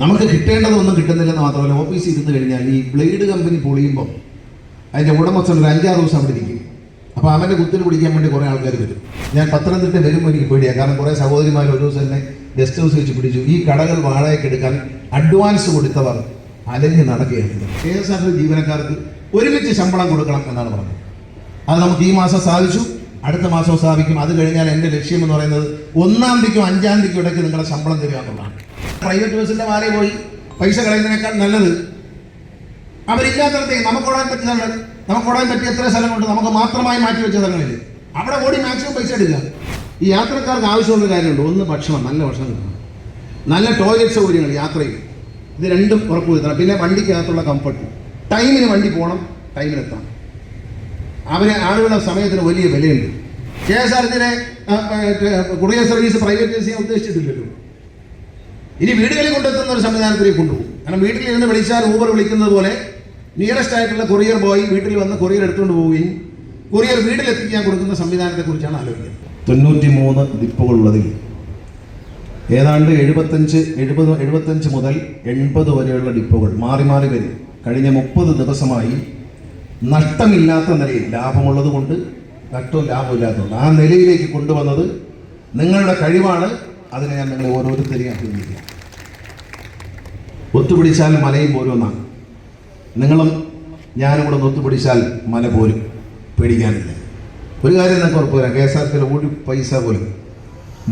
നമുക്ക് കിട്ടേണ്ടതൊന്നും കിട്ടുന്നില്ലെന്ന് മാത്രമല്ല ഓഫീസിൽ ഇരുന്ന് കഴിഞ്ഞാൽ ഈ ബ്ലേഡ് കമ്പനി പൊളിയുമ്പോൾ അതിന്റെ ഉടമസ്ഥൻ ഒരു അഞ്ചാറ് ദിവസം അവിടെ ഇരിക്കും. അപ്പോൾ അവന്റെ കുത്തിന് പിടിക്കാൻ വേണ്ടി കുറേ ആൾക്കാർ വരും. ഞാൻ പത്തനംതിട്ട വരുമ്പോൾ എനിക്ക് പേടിയാണ് കാരണം കുറേ സഹോദരിമാർ ഒരു ദിവസം തന്നെ ഗസ്റ്റ് ഹൗസ് വെച്ച് പിടിച്ചു. ഈ കടകൾ വാടകയ്ക്ക് എടുക്കാൻ അഡ്വാൻസ് കൊടുത്തവർ അലഞ്ഞ് നടക്കുകയാണ്. കെ എസ് ആർ ജീവനക്കാർക്ക് ഒരുമിച്ച് ശമ്പളം കൊടുക്കണം എന്നാണ് പറഞ്ഞത്. അത് നമുക്ക് ഈ മാസം സാധിച്ചു. അടുത്ത മാസം സാധിക്കും. അത് കഴിഞ്ഞാൽ എന്റെ ലക്ഷ്യം എന്ന് പറയുന്നത് ഒന്നാം തീയതിക്കും അഞ്ചാം തീയതിക്കും ഇടയ്ക്ക് നിങ്ങളുടെ ശമ്പളം തരിക എന്നുള്ളതാണ്. പ്രൈവറ്റ് ബസ്സിന്റെ മാറി പോയി പൈസ കളയുന്നതിനേക്കാൾ നല്ലത്. അവരില്ലാത്തടത്തേക്ക് നമുക്ക് ഓടാൻ പറ്റിയ സ്ഥലങ്ങൾ നമുക്ക് ഓടാൻ പറ്റിയ എത്ര സ്ഥലങ്ങളുണ്ട് നമുക്ക് മാത്രമായി മാറ്റി വെച്ച സ്ഥലങ്ങളില്ല? അവിടെ ഓടി മാക്സിമം പൈസ എടുക്കുക. ഈ യാത്രക്കാർക്ക് ആവശ്യമുള്ള കാര്യമുണ്ട്. ഒന്ന് ഭക്ഷണം നല്ല ഭക്ഷണം കിട്ടണം. നല്ല ടോയ്ലറ്റ് സൗകര്യങ്ങൾ യാത്രയിൽ ഇത് രണ്ടും ഉറപ്പുവരുത്തണം പിന്നെ വണ്ടിക്കകത്തുള്ള കംഫർട്ട് ടൈമിന് വണ്ടി പോകണം ടൈമിലെത്തണം അവരെ ആളുകളുടെ സമയത്തിന് വലിയ വിലയുണ്ട്. കെ എസ് ആർ ടിനെ കുറിയ സർവീസ് പ്രൈവറ്റൈസ് ചെയ്യാൻ ഉദ്ദേശിച്ചിട്ടില്ലല്ലോ. ഇനി വീടുകളിൽ കൊണ്ടെത്തുന്ന ഒരു സംവിധാനത്തിലേക്ക് കൊണ്ടുപോകും. കാരണം വീട്ടിൽ ഇരുന്ന് വിളിച്ചാൽ ഊബർ വിളിക്കുന്നത് പോലെ നിയറസ്റ്റ് ആയിട്ടുള്ള കൊറിയർ ബോയ് വീട്ടിൽ വന്ന് കൊറിയർ എടുത്തുകൊണ്ട് പോവുകയും കൊറിയർ വീട്ടിലെത്തിക്കാൻ കൊടുക്കുന്ന സംവിധാനത്തെക്കുറിച്ചാണ് ആലോചിക്കുന്നത്. തൊണ്ണൂറ്റി മൂന്ന് ഡിപ്പുകളുള്ളതിൽ ഏതാണ്ട് എഴുപത്തഞ്ച് എഴുപത് എഴുപത്തഞ്ച് മുതൽ എൺപത് വരെയുള്ള ഡിപ്പുകൾ മാറി മാറി വരും. കഴിഞ്ഞ മുപ്പത് ദിവസമായി നഷ്ടമില്ലാത്ത നിലയിൽ ലാഭമുള്ളത് കൊണ്ട് നഷ്ടവും ലാഭമില്ലാത്തതുകൊണ്ട് ആ നിലയിലേക്ക് കൊണ്ടുവന്നത് നിങ്ങളുടെ കഴിവാണ്. അതിനെ ഞാൻ നിങ്ങളെ ഓരോരുത്തരെയും അഭിനന്ദിക്കാം. ഒത്തുപിടിച്ചാൽ മലയും പോരുമെന്നാണ്. നിങ്ങളും ഞാനും കൂടെ ഒത്തുപിടിച്ചാൽ മല പോലും പേടിക്കാനില്ല. ഒരു കാര്യം നിങ്ങൾക്ക് ഉറപ്പ് തരാം കെ എസ് ആർ സിയിലെ ഒരു പൈസ പോലും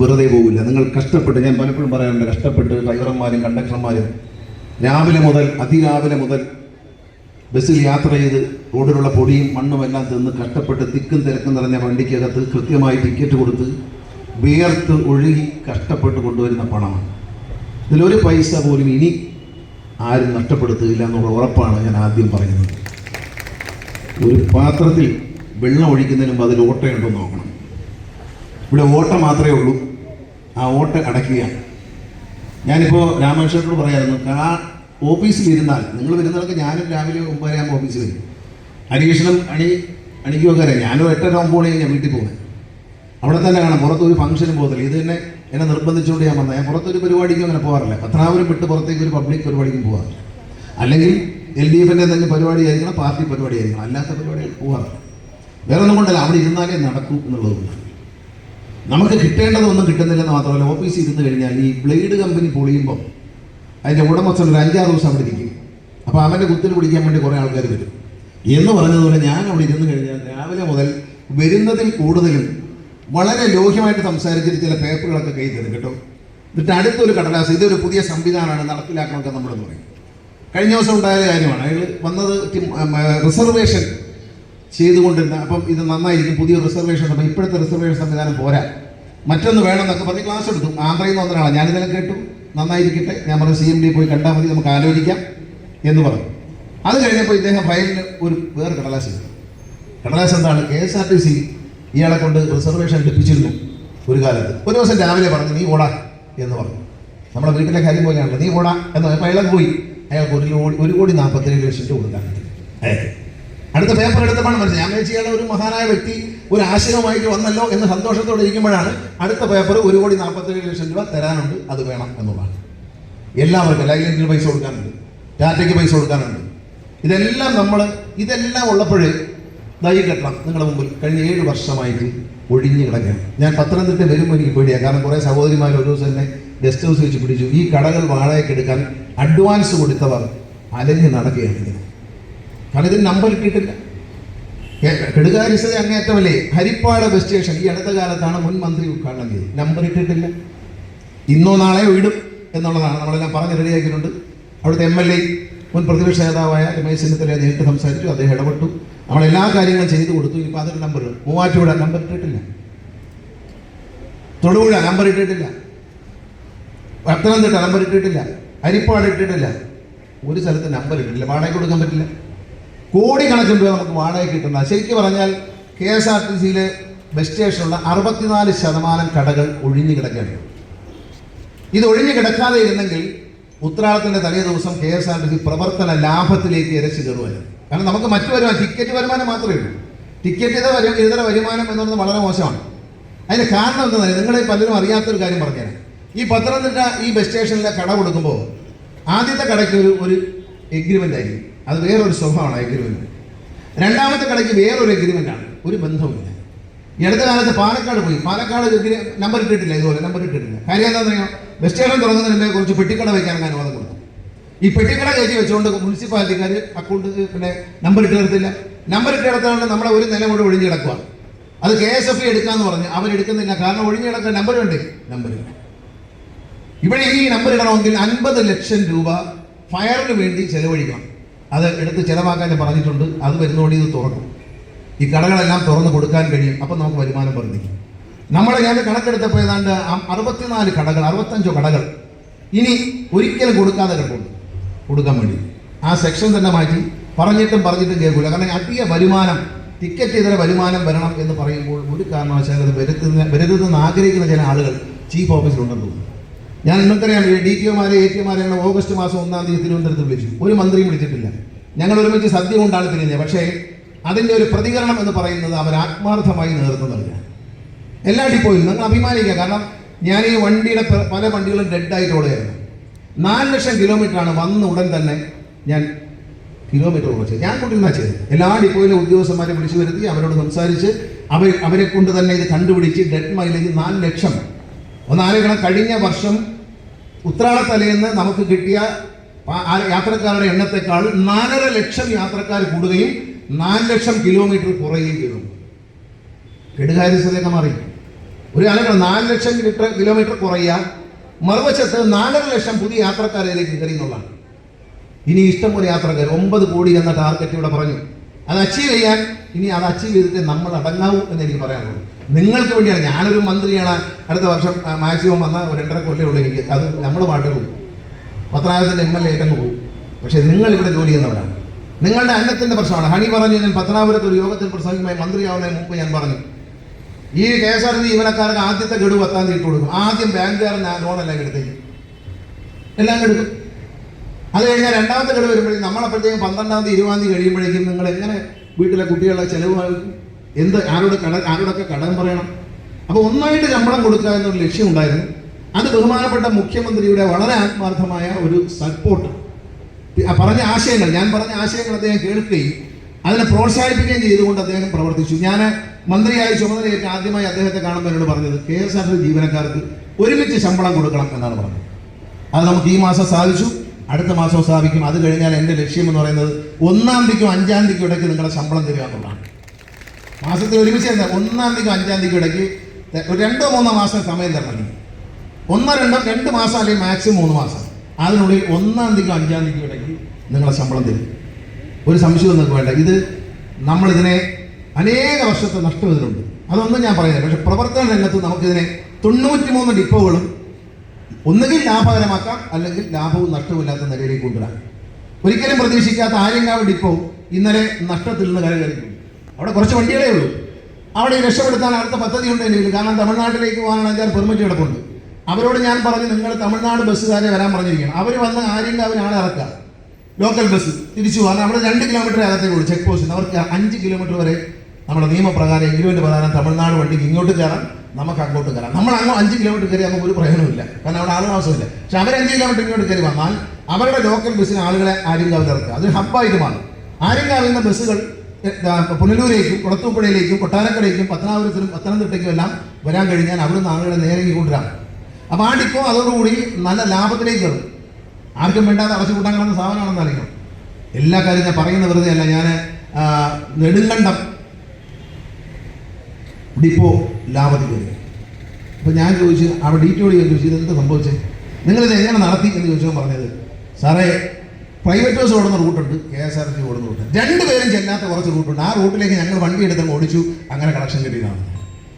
വെറുതെ പോകില്ല നിങ്ങൾ കഷ്ടപ്പെട്ട് ഞാൻ പലപ്പോഴും പറയാറുണ്ട് കഷ്ടപ്പെട്ട് ഡ്രൈവർമാരും കണ്ടക്ടർമാരും രാവിലെ മുതൽ അതിരാവിലെ മുതൽ ബസ്സിൽ യാത്ര ചെയ്ത് റോഡിലുള്ള പൊടിയും മണ്ണും എല്ലാം തിന്ന് കഷ്ടപ്പെട്ട് തിക്കും തിരക്കും നിറഞ്ഞ വണ്ടിക്കകത്ത് കൃത്യമായി ടിക്കറ്റ് കൊടുത്ത് വിയർത്ത് ഒഴുകി കഷ്ടപ്പെട്ട് കൊണ്ടുവരുന്ന പണമാണ് ഇതിലൊരു പൈസ പോലും ഇനി ആരും നഷ്ടപ്പെടുത്തുകയില്ല എന്നുള്ള ഉറപ്പാണ് ഞാൻ ആദ്യം പറയുന്നത്. ഒരു പാത്രത്തിൽ വെള്ളം ഒഴിക്കുന്നതിന് മുമ്പ് അതിൽ ഓട്ടയുണ്ടോ നോക്കണം. ഇവിടെ ഓട്ട മാത്രമേ ഉള്ളൂ. ആ ഓട്ട അടയ്ക്കുകയാണ്. ഞാനിപ്പോൾ രാമേശ്വരനോട് പറയായിരുന്നു ആ ഓഫീസിൽ ഇരുന്നാൽ. നിങ്ങൾ വരുന്നവർക്ക് ഞാനും രാവിലെ ഒമ്പതരയാകുമ്പോൾ ഓഫീസിൽ വരും. ഹരികൃഷ്ണൻ അണി അണിക്കുമൊക്കെ അറിയാം. ഞാനും എട്ടര ഒമ്പത് മണി ഞാൻ വീട്ടിൽ പോകുന്നത്. അവിടെ തന്നെ കാണാം പുറത്തൊരു ഫംഗ്ഷനും പോകത്തില്ല. ഇത് തന്നെ എന്നെ നിർബന്ധിച്ചുകൊണ്ട് ഞാൻ വന്നത്. ഞാൻ പുറത്തൊരു പരിപാടിക്കും അങ്ങനെ പോകാറില്ല. പത്രാപുരം വിട്ട് പുറത്തേക്ക് ഒരു പബ്ലിക് പരിപാടിക്കും പോകാറില്ല. അല്ലെങ്കിൽ എൽ ഡി എഫിന്റെ തന്നെ പരിപാടി ആയിരിക്കണം പാർട്ടി പരിപാടി ആയിരിക്കണം. അല്ലാത്ത പരിപാടികൾ പോകാറില്ല. വേറെ ഒന്നും കൊണ്ടല്ല. അവിടെ ഇരുന്നാലേ നടക്കൂ എന്നുള്ളതുകൊണ്ട് നമുക്ക് കിട്ടേണ്ടതൊന്നും കിട്ടുന്നില്ലെന്ന് മാത്രമല്ല ഓഫീസിൽ ഇരുന്ന് കഴിഞ്ഞാൽ ഈ ബ്ലേഡ് കമ്പനി പൊളിയുമ്പം അതിന്റെ ഉടമസ്ഥൻ ഒരു അഞ്ചാറ് ദിവസം അവിടെ ഇരിക്കും. അപ്പോൾ അവന്റെ കുത്തിന് പിടിക്കാൻ വേണ്ടി കുറേ ആൾക്കാർ വരും. എന്ന് പറഞ്ഞതുപോലെ ഞാൻ അവിടെ ഇരുന്ന് കഴിഞ്ഞാൽ രാവിലെ മുതൽ വരുന്നതിൽ കൂടുതലും വളരെ ലോഹ്യമായിട്ട് സംസാരിച്ചിട്ട് ചില പേപ്പറുകളൊക്കെ കയ്യിൽ തരും കേട്ടോ. എന്നിട്ട് അടുത്തൊരു കടലാസ് ഇതൊരു പുതിയ സംവിധാനമാണ് നടപ്പിലാക്കണമെന്നൊക്കെ നമ്മൾ പറയും. കഴിഞ്ഞ ദിവസം ഉണ്ടായ കാര്യമാണ്. അയാൾ വന്നത് റിസർവേഷൻ ചെയ്തുകൊണ്ടിരുന്ന അപ്പം ഇത് നന്നായിരിക്കും പുതിയ റിസർവേഷൻ അപ്പം ഇപ്പോഴത്തെ റിസർവേഷൻ സംവിധാനം പോരാ. മറ്റൊന്ന് വേണമെന്നൊക്കെ പറഞ്ഞ് ക്ലാസ് എടുത്തു. ആന്ധ്രയിൽ നിന്ന് വന്നൊരാളാണ്. ഞാനിതെല്ലാം കേട്ടു. നന്നായിരിക്കട്ടെ. ഞാൻ പറഞ്ഞു സി എം ഡി പോയി കണ്ടാൽ മതി നമുക്ക് ആലോചിക്കാം എന്ന് പറഞ്ഞു. അത് കഴിഞ്ഞപ്പോൾ ഇദ്ദേഹം ഫയലിന് ഒരു വേറെ കടലാസ് കടലാസ് എന്താണ്? K S R T C ഇയാളെ കൊണ്ട് റിസർവേഷൻ ലഭിച്ചിരുന്നു ഒരു കാലത്ത്. ഒരു ദിവസം രാവിലെ പറഞ്ഞു നീ ഓടാ എന്ന് പറഞ്ഞു. നമ്മുടെ വീട്ടിലെ കാര്യം പോലെയാണല്ലോ. നീ ഓടാ എന്ന് പറഞ്ഞപ്പോൾ അയാൾ പോയി. അയാൾക്ക് ഒരു കോടി ഒരു കോടി നാൽപ്പത്തേഴ് ലക്ഷം രൂപ കൊടുക്കാൻ അടുത്ത പേപ്പർ എടുത്തപ്പോൾ മനസ്സിലായി ഞാൻ വെച്ച് ഒരു മഹാനായ വ്യക്തി ഒരു ആശയമായിട്ട് വന്നല്ലോ എന്ന് സന്തോഷത്തോടെ ഇരിക്കുമ്പോഴാണ് അടുത്ത പേപ്പർ ഒരു കോടി നാൽപ്പത്തേഴ് ലക്ഷം രൂപ തരാനുണ്ട് അത് വേണം എന്നുള്ളതാണ് എല്ലാവർക്കും ലൈലൻസിന് പൈസ കൊടുക്കാനുണ്ട്. ടാറ്റയ്ക്ക് പൈസ കൊടുക്കാനുണ്ട്. ഇതെല്ലാം നമ്മൾ ഇതെല്ലാം ഉള്ളപ്പോഴേ ദൈ കെട്ടണം നിങ്ങളുടെ മുമ്പിൽ കഴിഞ്ഞ ഏഴ് വർഷമായിട്ട് ഒഴിഞ്ഞു കിടക്കുകയാണ്. ഞാൻ പത്തനംതിട്ട വരുമ്പോൾ എനിക്ക് പേടിയാണ് കാരണം കുറേ സഹോദരിമാർ ഒരു ദിവസം തന്നെ ഗസ്റ്റ് ഹൗസ് വെച്ച് പിടിച്ചു. ഈ കടകൾ വാടകയ്ക്ക് എടുക്കാൻ അഡ്വാൻസ് കൊടുത്തവർ അലഞ്ഞ് നടക്കുകയാണ് ഇതിന്. കാരണം ഇതിന് നമ്പർ കിട്ടില്ല. കെടുകാരിസ്ഥത അങ്ങേറ്റമല്ലേ ഹരിപ്പാട് ബസ് സ്റ്റേഷൻ ഈ അടുത്ത കാലത്താണ് മുൻ മന്ത്രി ഉദ്ഘാടനം ചെയ്തത്. നമ്പർ ഇട്ടിട്ടില്ല ഇന്നോ നാളെയോ ഇടും എന്നുള്ളതാണ്. നമ്മളെല്ലാം പറഞ്ഞ് റെഡിയാക്കിയിട്ടുണ്ട് അവിടുത്തെ എം എൽ എ മുൻ പ്രതിപക്ഷ നേതാവായ രമേശ് ചെന്നിത്തല നേരിട്ട് സംസാരിച്ചു. അദ്ദേഹം ഇടപെട്ടു. നമ്മൾ എല്ലാ കാര്യങ്ങളും ചെയ്തു കൊടുത്തു. ഇനിയിപ്പോൾ അതൊരു നമ്പർ മൂവാറ്റുപുഴ നമ്പർ ഇട്ടിട്ടില്ല. തൊടുപുഴ നമ്പർ ഇട്ടിട്ടില്ല. പത്തനംതിട്ട നമ്പർ ഇട്ടിട്ടില്ല. അരിപ്പാട് ഇട്ടിട്ടില്ല. ഒരു സ്ഥലത്ത് നമ്പർ ഇട്ടിട്ടില്ല. വാടക കൊടുക്കാൻ പറ്റില്ല. കോടിക്കണക്കിന് രൂപ നമുക്ക് വാടക കിട്ടുന്ന ശരിക്കും പറഞ്ഞാൽ കെ എസ് ആർ ടി സിയിലെ ബസ് സ്റ്റേഷനുള്ള അറുപത്തിനാല് ശതമാനം കടകൾ ഒഴിഞ്ഞു കിടക്കുകയാണ്. ഇത് ഒഴിഞ്ഞു കിടക്കാതെ ഇരുന്നെങ്കിൽ ഉത്രാടത്തിന്റെ തലേ ദിവസം K S R T C പ്രവർത്തന ലാഭത്തിലേക്ക് ഇരച്ചു കയറുമായിരുന്നു കാരണം നമുക്ക് മറ്റു വരുമാനം ടിക്കറ്റ് വരുമാനം മാത്രമേ ഉള്ളൂ. ടിക്കറ്റ് ഇതര ഇതര വരുമാനം എന്നുള്ളത് വളരെ മോശമാണ്. അതിന് കാരണം എന്താ നിങ്ങളെ പലരും അറിയാത്തൊരു കാര്യം പറഞ്ഞുതരാം ഈ പത്തനംതിട്ട ഈ ബസ് സ്റ്റേഷനിലെ കട കൊടുക്കുമ്പോൾ ആദ്യത്തെ കടയ്ക്ക് ഒരു ഒരു എഗ്രിമെന്റ് ആയിരിക്കും. അത് വേറൊരു സ്വഭാവമാണ് എഗ്രിമെന്റ് രണ്ടാമത്തെ കടയ്ക്ക് വേറൊരു എഗ്രിമെന്റ് ആണ്. ഒരു ബന്ധവുമില്ല. ഈ അടുത്ത കാലത്ത് പാലക്കാട് പോയി. പാലക്കാട് നമ്പർ ഇട്ടിട്ടില്ല ഇതുപോലെ നമ്പർ ഇട്ടിട്ടില്ല. കാര്യം എന്താണെന്ന് അറിയാം ബസ് സ്റ്റേഷൻ തുടങ്ങുന്നതിന് കുറച്ച് പെട്ടിക്കട വയ്ക്കാൻ അനുവാദം ഈ പെട്ടിക്കട കയറ്റി വെച്ചുകൊണ്ട് മുനിസിപ്പാലിറ്റിക്കാർ അക്കൗണ്ട് പിന്നെ നമ്പർ ഇട്ട് തരത്തില്ല. നമ്പർ ഇട്ട് കിടത്താണ്ട് നമ്മളെ ഒരു നില കൂടെ ഒഴിഞ്ഞു കിടക്കുവാണ് അത് കെ എസ് എഫ് എടുക്കാന്ന് പറഞ്ഞ് അവരെടുക്കുന്നില്ല കാരണം ഒഴിഞ്ഞു കിടക്കാൻ നമ്പർ വേണ്ടേ നമ്പർ ഇവിടെ ഈ നമ്പർ ഇടണമെങ്കിൽ അൻപത് ലക്ഷം രൂപ ഫയറിന് വേണ്ടി ചെലവഴിക്കണം. അത് എടുത്ത് ചെലവാക്കാൻ പറഞ്ഞിട്ടുണ്ട്. അത് വരുന്നതോടെ ഇത് തുറക്കും. ഈ കടകളെല്ലാം തുറന്ന് കൊടുക്കാൻ കഴിയും. അപ്പം നമുക്ക് വരുമാനം വർദ്ധിക്കും. നമ്മൾ ഞാൻ കണക്കെടുത്തപ്പോൾ ഏതാണ്ട് അറുപത്തിനാല് കടകൾ അറുപത്തഞ്ചോ കടകൾ ഇനി ഒരിക്കലും കൊടുക്കാതെ കിടപ്പുണ്ട്. കൊടുക്കാൻ വേണ്ടി. ആ സെക്ഷൻ തന്നെ മാറ്റി പറഞ്ഞിട്ടും പറഞ്ഞിട്ടും കേൾക്കില്ല കാരണം അധിക വരുമാനം ടിക്കറ്റ് ഇതര വരുമാനം വരണം എന്ന് പറയുമ്പോൾ ഒരു കാരണവശാലും അത് വരുത്തുന്ന വരുത്തുന്ന ആഗ്രഹിക്കുന്ന ചില ആളുകൾ ചീഫ് ഓഫീസിലുണ്ടെന്ന് തോന്നുന്നു. ഞാൻ നിങ്ങൾക്കറിയാം ഡി ടി ഒമാരെ എ ടി ഒമാരെ ഓഗസ്റ്റ് മാസം ഒന്നാം തീയതി തിരുവനന്തപുരത്ത് വിളിച്ചു. ഒരു മന്ത്രിയും വിളിച്ചിട്ടില്ല. ഞങ്ങൾ ഒരുമിച്ച് സദ്യ കൊണ്ടാണ് തിരിഞ്ഞത്. പക്ഷേ അതിന്റെ ഒരു പ്രതികരണം എന്ന് പറയുന്നത് അവർ ആത്മാർത്ഥമായി നേതൃത്വം നൽകുക എല്ലാ ഡിപ്പോയിലും നിങ്ങൾ അഭിമാനിക്കുക. കാരണം ഞാൻ ഈ വണ്ടിയുടെ പല വണ്ടികളും ഡെഡായിട്ട് ഓടുകയായിരുന്നു. നാല് ലക്ഷം കിലോമീറ്ററാണ് വന്ന ഉടൻ തന്നെ ഞാൻ കിലോമീറ്റർ കുറച്ച് ഞാൻ കൊണ്ടിരുന്ന ചെയ്തത് എല്ലാ ഡിപ്പോയിലെ ഉദ്യോഗസ്ഥന്മാരെ വിളിച്ചു വരുത്തി അവരോട് സംസാരിച്ച് അവർ അവരെ കൊണ്ട് തന്നെ ഇത് കണ്ടുപിടിച്ച് ഡെഡ് മൈലേജ് നാല് ലക്ഷം. ഒന്നാലോചിക്കണം കഴിഞ്ഞ വർഷം ഉത്രാളത്തലേന്ന് നമുക്ക് കിട്ടിയ യാത്രക്കാരുടെ എണ്ണത്തെക്കാൾ നാലര ലക്ഷം യാത്രക്കാർ കൂടുകയും നാല് ലക്ഷം കിലോമീറ്റർ കുറയുകയും ചെയ്തു. കെടുകാര്യസ്ഥതയൊക്കെ മാറി. ഒരു ആലോചന നാല് ലക്ഷം കിലോമീറ്റർ കുറയുക മറുവശത്ത് നാലര ലക്ഷം പുതിയ യാത്രക്കാരിലേക്ക് കയറി എന്നുള്ളതാണ്. ഇനി ഇഷ്ടംപോലെ യാത്രക്കാർ ഒമ്പത് കോടി എന്ന ടാർഗറ്റ് ഇവിടെ പറഞ്ഞു. അത് അച്ചീവ് ചെയ്യാൻ ഇനി അത് അച്ചീവ് ചെയ്തിട്ട് നമ്മൾ അടങ്ങാവൂ എന്ന് എനിക്ക് പറയാനുള്ളൂ. നിങ്ങൾക്ക് വേണ്ടിയാണ് ഞാനൊരു മന്ത്രിയാണ്. അടുത്ത വർഷം മാക്സിമം വന്ന ഒരു രണ്ടര കൊല്ലം ഉള്ളൂ എനിക്ക്. അത് നമ്മൾ പാട്ട് പോകും പത്തനാപുരത്തിന്റെ എം എൽ എ ഏറ്റങ്ങ് പോകും പക്ഷേ നിങ്ങൾ ഇവിടെ ജോലി ചെയ്യുന്നവരാണ്. നിങ്ങളുടെ അന്നത്തിന്റെ പ്രശ്നമാണ്. ഹണി പറഞ്ഞു ഞാൻ പത്തനാപുരത്ത് ഒരു യോഗത്തിൽ പ്രസംഗമായി മന്ത്രിയാവുന്നതിന് മുമ്പ് ഞാൻ പറഞ്ഞു ഈ കെ എസ് ആർ ടി ജീവനക്കാർക്ക് ആദ്യത്തെ ഗഡു പത്താം തീയതി കൊടുക്കും. ആദ്യം ബാങ്കുകാരൻ ലോണെല്ലാം എടുത്തേക്കും. എല്ലാം എടുക്കും. അത് കഴിഞ്ഞാൽ രണ്ടാമത്തെ ഗഡു വരുമ്പോഴേക്കും നമ്മളപ്പോഴത്തേക്കും പന്ത്രണ്ടാം തീയതി ഇരുപതാം തീയതി കഴിയുമ്പോഴേക്കും നിങ്ങൾ എങ്ങനെ വീട്ടിലെ കുട്ടികളുടെ ചെലവ്? എന്ത് ആരോട് കട ആരോടൊക്കെ കടം പറയണം? അപ്പോൾ ഒന്നായിട്ട് ശമ്പളം കൊടുക്കുക എന്നൊരു ലക്ഷ്യം ഉണ്ടായിരുന്നു. അത് ബഹുമാനപ്പെട്ട മുഖ്യമന്ത്രിയുടെ വളരെ ആത്മാർത്ഥമായ ഒരു സപ്പോർട്ട് പറഞ്ഞ ആശയങ്ങൾ ഞാൻ പറഞ്ഞ ആശയങ്ങൾ അദ്ദേഹം കേൾക്കുകയും അതിനെ പ്രോത്സാഹിപ്പിക്കുകയും ചെയ്തുകൊണ്ട് അദ്ദേഹം പ്രവർത്തിച്ചു. ഞാൻ മന്ത്രിയായി ചുമതലയേറ്റ് ആദ്യമായി അദ്ദേഹത്തെ കാണുമ്പോൾ എന്നോട് പറഞ്ഞത് കെ എസ് ആർ ടി ജീവനക്കാർക്ക് ഒരുമിച്ച് ശമ്പളം കൊടുക്കണം എന്നാണ് പറഞ്ഞത്. അത് നമുക്ക് ഈ മാസം സാധിച്ചു. അടുത്ത മാസം സ്ഥാപിക്കും. അത് കഴിഞ്ഞാൽ എന്റെ ലക്ഷ്യം എന്ന് പറയുന്നത് ഒന്നാം തീയതിക്കും അഞ്ചാം തീയതിക്കും ഇടയ്ക്ക് നിങ്ങളുടെ ശമ്പളം തരിക എന്നുള്ളതാണ്. മാസത്തിൽ ഒരുമിച്ച് തന്നെ ഒന്നാം തീയതിക്കും അഞ്ചാം തീയതിക്കും ഇടയ്ക്ക് ഒരു രണ്ടോ മൂന്നോ മാസം സമയം തരണം. ഒന്നോ രണ്ടോ രണ്ട് മാസം അല്ലെങ്കിൽ മാക്സിമം മൂന്ന് മാസം. അതിനുള്ളിൽ ഒന്നാം തീയതിക്കും അഞ്ചാം തീയതിക്കും ഇടയ്ക്ക് നിങ്ങളുടെ ശമ്പളം തരും. ഒരു നിങ്ങൾക്ക് വേണ്ട. ഇത് നമ്മളിതിനെ അനേക വർഷത്തെ നഷ്ടം ഇതിലുണ്ട് അതൊന്നും ഞാൻ പറയുന്നില്ല. പക്ഷെ പ്രവർത്തന രംഗത്ത് നമുക്കിതിനെ തൊണ്ണൂറ്റിമൂന്ന് ഡിപ്പോകളും ഒന്നുകിൽ ലാഭകരമാക്കാം അല്ലെങ്കിൽ ലാഭവും നഷ്ടവുമില്ലാത്ത നിലയിലേക്ക് കൊണ്ടുവരാം. ഒരിക്കലും പ്രതീക്ഷിക്കാത്ത ആര്യങ്കാവ് ഡിപ്പോ ഇന്നലെ നഷ്ടത്തിൽ നിന്ന് കരകയറിയിട്ടുണ്ട്. അവിടെ കുറച്ച് വണ്ടികളേ ഉള്ളൂ. അവിടെ രക്ഷപ്പെടുത്താൻ അടുത്ത പദ്ധതി ഉണ്ടെങ്കിൽ കാരണം തമിഴ്നാട്ടിലേക്ക് പോകാനുള്ള അഞ്ചാറ് പെർമിറ്റ് കിടപ്പുണ്ട്. അവരോട് ഞാൻ പറഞ്ഞു നിങ്ങൾ തമിഴ്നാട് ബസ്സുകാരെ വരാൻ പറഞ്ഞിരിക്കണം. അവർ വന്ന് ആര്യങ്കാവിനാണ് ഇറക്കുക. ലോക്കൽ ബസ് തിരിച്ചു പോകാൻ നമ്മൾ രണ്ട് കിലോമീറ്റർ അകത്തേക്ക് ഉള്ളൂ ചെക്ക് പോസ്റ്റിന് അവർക്ക് അഞ്ച് കിലോമീറ്റർ വരെ നമ്മുടെ നിയമപ്രകാരം എഗ്രിമെന്റ് പ്രകാരം തമിഴ്നാട് വണ്ടിക്ക് ഇങ്ങോട്ട് കയറാം നമുക്ക് അങ്ങോട്ട് കയറാം. നമ്മൾ അങ്ങോ അഞ്ച് കിലോമീറ്റർ കയറി നമുക്ക് ഒരു പ്രയോജനമില്ല കാരണം അവിടെ ആളുമാസമില്ല പക്ഷെ അവർ അഞ്ച് കിലോമീറ്റർ ഇങ്ങോട്ട് കയറി വന്നാൽ അവരുടെ ലോക്കൽ ബസ്സിന് ആളുകളെ ആര്യങ്കാവിൽ ഇറക്കുക അതൊരു ഹബ്ബായിട്ട് മാറും ആര്യങ്കാവിൽ നിന്ന് ബസ്സുകൾ പുനലൂരേക്കും കുളത്തൂപ്പുഴയിലേക്കും കൊട്ടാരക്കരയ്ക്കും പത്തനാപുരത്തിനും പത്തനംതിട്ടയ്ക്കും എല്ലാം വരാൻ കഴിഞ്ഞാൽ അവിടുന്ന് ആളുകളെ നേരെ കൊണ്ടുവരാം. അപ്പോൾ ആ ഡിപ്പോ അതോടുകൂടി നല്ല ലാഭത്തിലേക്ക് കയറും ആർക്കും വേണ്ടാതെ അടച്ചു കൂട്ടാൻ കാണുന്ന സാധനമാണെന്ന് അറിയാം എല്ലാ കാര്യം ഞാൻ പറയുന്ന വെറുതെ അല്ല ഞാൻ നെടുങ്കണ്ടം. ഡിപ്പോ ലാഭത്തിൽ കയറി അപ്പോൾ ഞാൻ ചോദിച്ചു അവിടെ ഡീറ്റോട് ഞാൻ ചോദിച്ചു ഇതെന്ത് സംഭവിച്ചത് നിങ്ങളിത് എങ്ങനെ നടത്തി എന്ന് ചോദിച്ചോ പറഞ്ഞത് സാറേ പ്രൈവറ്റ് ബസ് ഓടുന്ന റൂട്ടുണ്ട് കെ എസ് ആർ ടി ഓടുന്ന റൂട്ട് രണ്ടുപേരും ചെല്ലാത്ത കുറച്ച് റൂട്ടുണ്ട് ആ റൂട്ടിലേക്ക് ഞങ്ങൾ വണ്ടി എടുത്തങ്ങ് ഓടിച്ചു അങ്ങനെ കളക്ഷൻ കിട്ടിയതാണ്.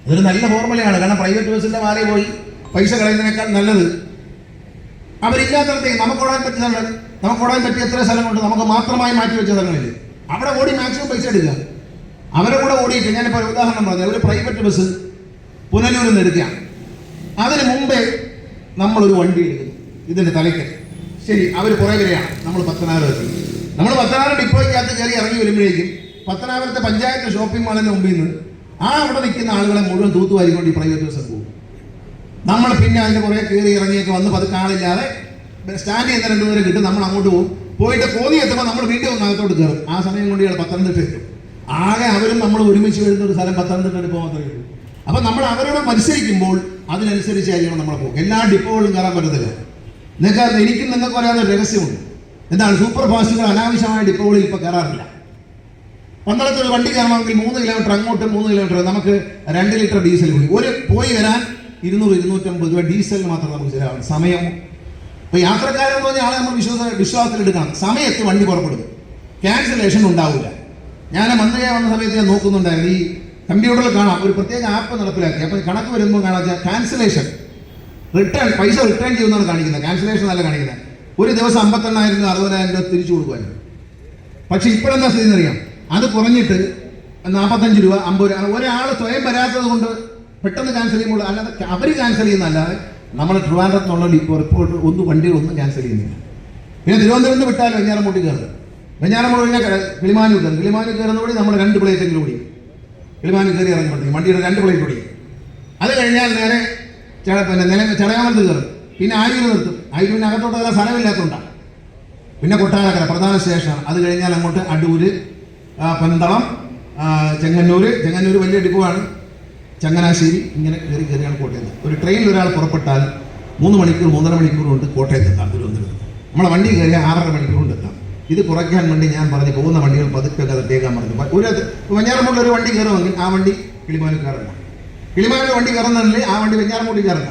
അതൊരു നല്ല ഫോർമുലയാണ് കാരണം പ്രൈവറ്റ് ബസ്സിന്റെ വാലേ പോയി പൈസ കളയുന്നതിനേക്കാൾ നല്ലത് അവരില്ലാത്തടത്തേക്ക് നമുക്ക് ഓടാൻ സ്ഥലങ്ങൾ നമുക്ക് ഓടാൻ പറ്റിയ എത്ര സ്ഥലങ്ങളുണ്ട് നമുക്ക് മാത്രമായി മാറ്റി വെച്ച സ്ഥലങ്ങളില്ല? അവിടെ ഓടി മാക്സിമം പൈസ എടുക്കുക. അവരെ കൂടെ ഓടിയിട്ട് ഞാനിപ്പോൾ ഉദാഹരണം പറഞ്ഞു ഒരു പ്രൈവറ്റ് ബസ് പുനലൂരിൽ നിന്ന് എടുക്കുകയാണ്. അതിന് മുമ്പേ നമ്മളൊരു വണ്ടി എടുക്കുന്നു ഇതിന്റെ തലയ്ക്ക്. ശരി അവർ കുറേ പേരെയാണ് നമ്മൾ പത്തനാപുരത്ത് നമ്മൾ പത്തനാപുരം ഡിപ്പോയ്ക്കകത്ത് കയറി ഇറങ്ങി വരുമ്പോഴേക്കും പത്തനാപുരത്തെ പഞ്ചായത്ത് ഷോപ്പിംഗ് മാളിന്റെ മുമ്പിൽ നിന്ന് ആ അവിടെ നിൽക്കുന്ന ആളുകളെ മുഴുവൻ തൂത്തുവാരിക്കൊണ്ട് ഈ പ്രൈവറ്റ് ബസ് പോകും നമ്മൾ പിന്നെ അതിന്റെ പുറകെ കയറി ഇറങ്ങിയൊക്കെ വന്ന് പതുക്കെ കാണില്ലാതെ സ്റ്റാൻഡ് ചെയ്യുന്ന രണ്ടുപേരെ കിട്ടും നമ്മൾ അങ്ങോട്ട് പോകും. പോയിട്ട് കോന്നി എത്തുമ്പോൾ നമ്മൾ വീട്ടിൽ ഒന്ന് അകത്തോട്ട് കയറും. ആ സമയം കൊണ്ട് ഇയാൾ പത്തനംതിട്ട എത്തും. ആകെ അവരും നമ്മൾ ഒരുമിച്ച് വരുന്ന ഒരു സ്ഥലം പത്തനംതിട്ട ഡിപ്പോ മാത്രമേ ഉള്ളൂ. അപ്പം നമ്മൾ അവരോട് മത്സരിക്കുമ്പോൾ അതിനനുസരിച്ചായിരിക്കണം നമ്മൾ പോകും എല്ലാ ഡിപ്പോകളിലും കയറാൻ പറ്റത്തില്ല. നിങ്ങൾക്ക് എനിക്കും നിങ്ങൾക്ക് ഒരു രഹസ്യമുണ്ട്. എന്താണ്? സൂപ്പർ ഫാസ്റ്റുകൾ അനാവശ്യമായ ഡിപ്പോകളിൽ ഇപ്പോൾ കയറാറില്ല. പന്തളത്ത് ഒരു വണ്ടി കയറണമെങ്കിൽ മൂന്ന് കിലോമീറ്റർ അങ്ങോട്ട് മൂന്ന് കിലോമീറ്റർ നമുക്ക് രണ്ട് ലിറ്റർ ഡീസൽ കൂടി. ഒരു പോയി വരാൻ ഇരുന്നൂറ് ഇരുന്നൂറ്റമ്പത് രൂപ ഡീസലിന് മാത്രം നമുക്ക് ചിലവാണ് സമയം. ഇപ്പൊ യാത്രക്കാരെന്ന് പറഞ്ഞ ആളെ നമ്മൾ വിശ്വാസ വിശ്വാസത്തിൽ എടുക്കണം സമയത്ത് വണ്ടി പുറപ്പെടും. ക്യാൻസലേഷൻ ഉണ്ടാവില്ല. ഞാൻ മന്ത്രിയായി വന്ന സമയത്ത് ഞാൻ നോക്കുന്നുണ്ടായിരുന്നു. ഈ കമ്പ്യൂട്ടറിൽ കാണാം. ഒരു പ്രത്യേക ആപ്പ് നടപ്പിലാക്കി. അപ്പോൾ കണക്ക് വരുമ്പോൾ കാണാം ക്യാൻസലേഷൻ റിട്ടേൺ പൈസ റിട്ടേൺ ചെയ്യുന്നതാണ് കാണിക്കുന്നത്. ക്യാൻസലേഷൻ അല്ല കാണിക്കുന്നത്. ഒരു ദിവസം അമ്പത്തെണ്ണായിരം രൂപ അറുപതിനായിരം രൂപ തിരിച്ചു കൊടുക്കുമായിരുന്നു. പക്ഷെ ഇപ്പോഴെന്താ സ്ഥിതി എന്നറിയാം? അത് കുറഞ്ഞിട്ട് നാൽപ്പത്തഞ്ച് രൂപ അമ്പത് രൂപ. ഒരാൾ സ്വയം വരാത്തത് കൊണ്ട് പെട്ടെന്ന് ക്യാൻസൽ ചെയ്യുമ്പോൾ അല്ലാതെ അവർ ക്യാൻസൽ ചെയ്യുന്നതല്ലാതെ നമ്മൾ ട്രിവാൻഡ്രത്തുള്ള ഇപ്പോൾ റിപ്പോർട്ട് ഒന്നും വണ്ടികളൊന്നും ക്യാൻസൽ ചെയ്യുന്നില്ല. പിന്നെ തിരുവനന്തപുരത്ത് വിട്ടാൽ വെഞ്ഞാറമൂട്ടി കയറും. വെഞ്ഞാറമൂട് കഴിഞ്ഞാൽ കിളിമാനൂർ കയറും. കിളിമാനൂർ കയറുന്ന കൂടി നമ്മൾ രണ്ട് പ്ലേറ്റെങ്കിലും ഓടി കിളിമാനൂർ കയറി ഇറങ്ങുമ്പോഴത്തേക്കും വണ്ടിയുടെ രണ്ട് പ്ലേറ്റ് ഓടി അത് കഴിഞ്ഞാൽ നേരെ പിന്നെ നില ചടയാമലത്ത് കയറും. പിന്നെ ആയിരം നിർത്തും. ആയൂരിന് അകത്തോട്ട് വരാൻ സ്ഥലമില്ലാത്തതുകൊണ്ടാണ് പിന്നെ കൊട്ടാരക്കര പ്രധാന സ്റ്റേഷനാണ് അത് കഴിഞ്ഞാൽ അങ്ങോട്ട് അടൂര് പന്തളം ചെങ്ങന്നൂർ ചെങ്ങന്നൂർ വലിയ ഡിപ്പോയാണ്. ചങ്ങനാശ്ശേരി ഇങ്ങനെ കയറി കയറിയാണ് കോട്ടയത്ത് ഒരു ട്രെയിനിൽ ഒരാൾ പുറപ്പെട്ടാൽ മൂന്ന് മണിക്കൂർ മൂന്നര മണിക്കൂർ കൊണ്ട് കോട്ടയത്ത് എത്താം തിരുവനന്തപുരത്ത്. നമ്മളെ വണ്ടി കയറിയാൽ ആറര മണിക്കൂർ കൊണ്ട് എത്താം. ഇത് കുറയ്ക്കാൻ വേണ്ടി ഞാൻ പറഞ്ഞു പോകുന്ന വണ്ടികൾ പതുക്കെ തട്ടേക്കാൻ പറഞ്ഞു. ഒരു വെഞ്ഞാറമൂട്ടിൽ ഒരു വണ്ടി കയറുമെങ്കിൽ ആ വണ്ടി കിളിമാനൂർ കയറണ്ട കിളിമാനൂർ വണ്ടി കയറുന്നില്ലേ ആ വണ്ടി വെഞ്ഞാറമൂട്ടി കയറണ്ട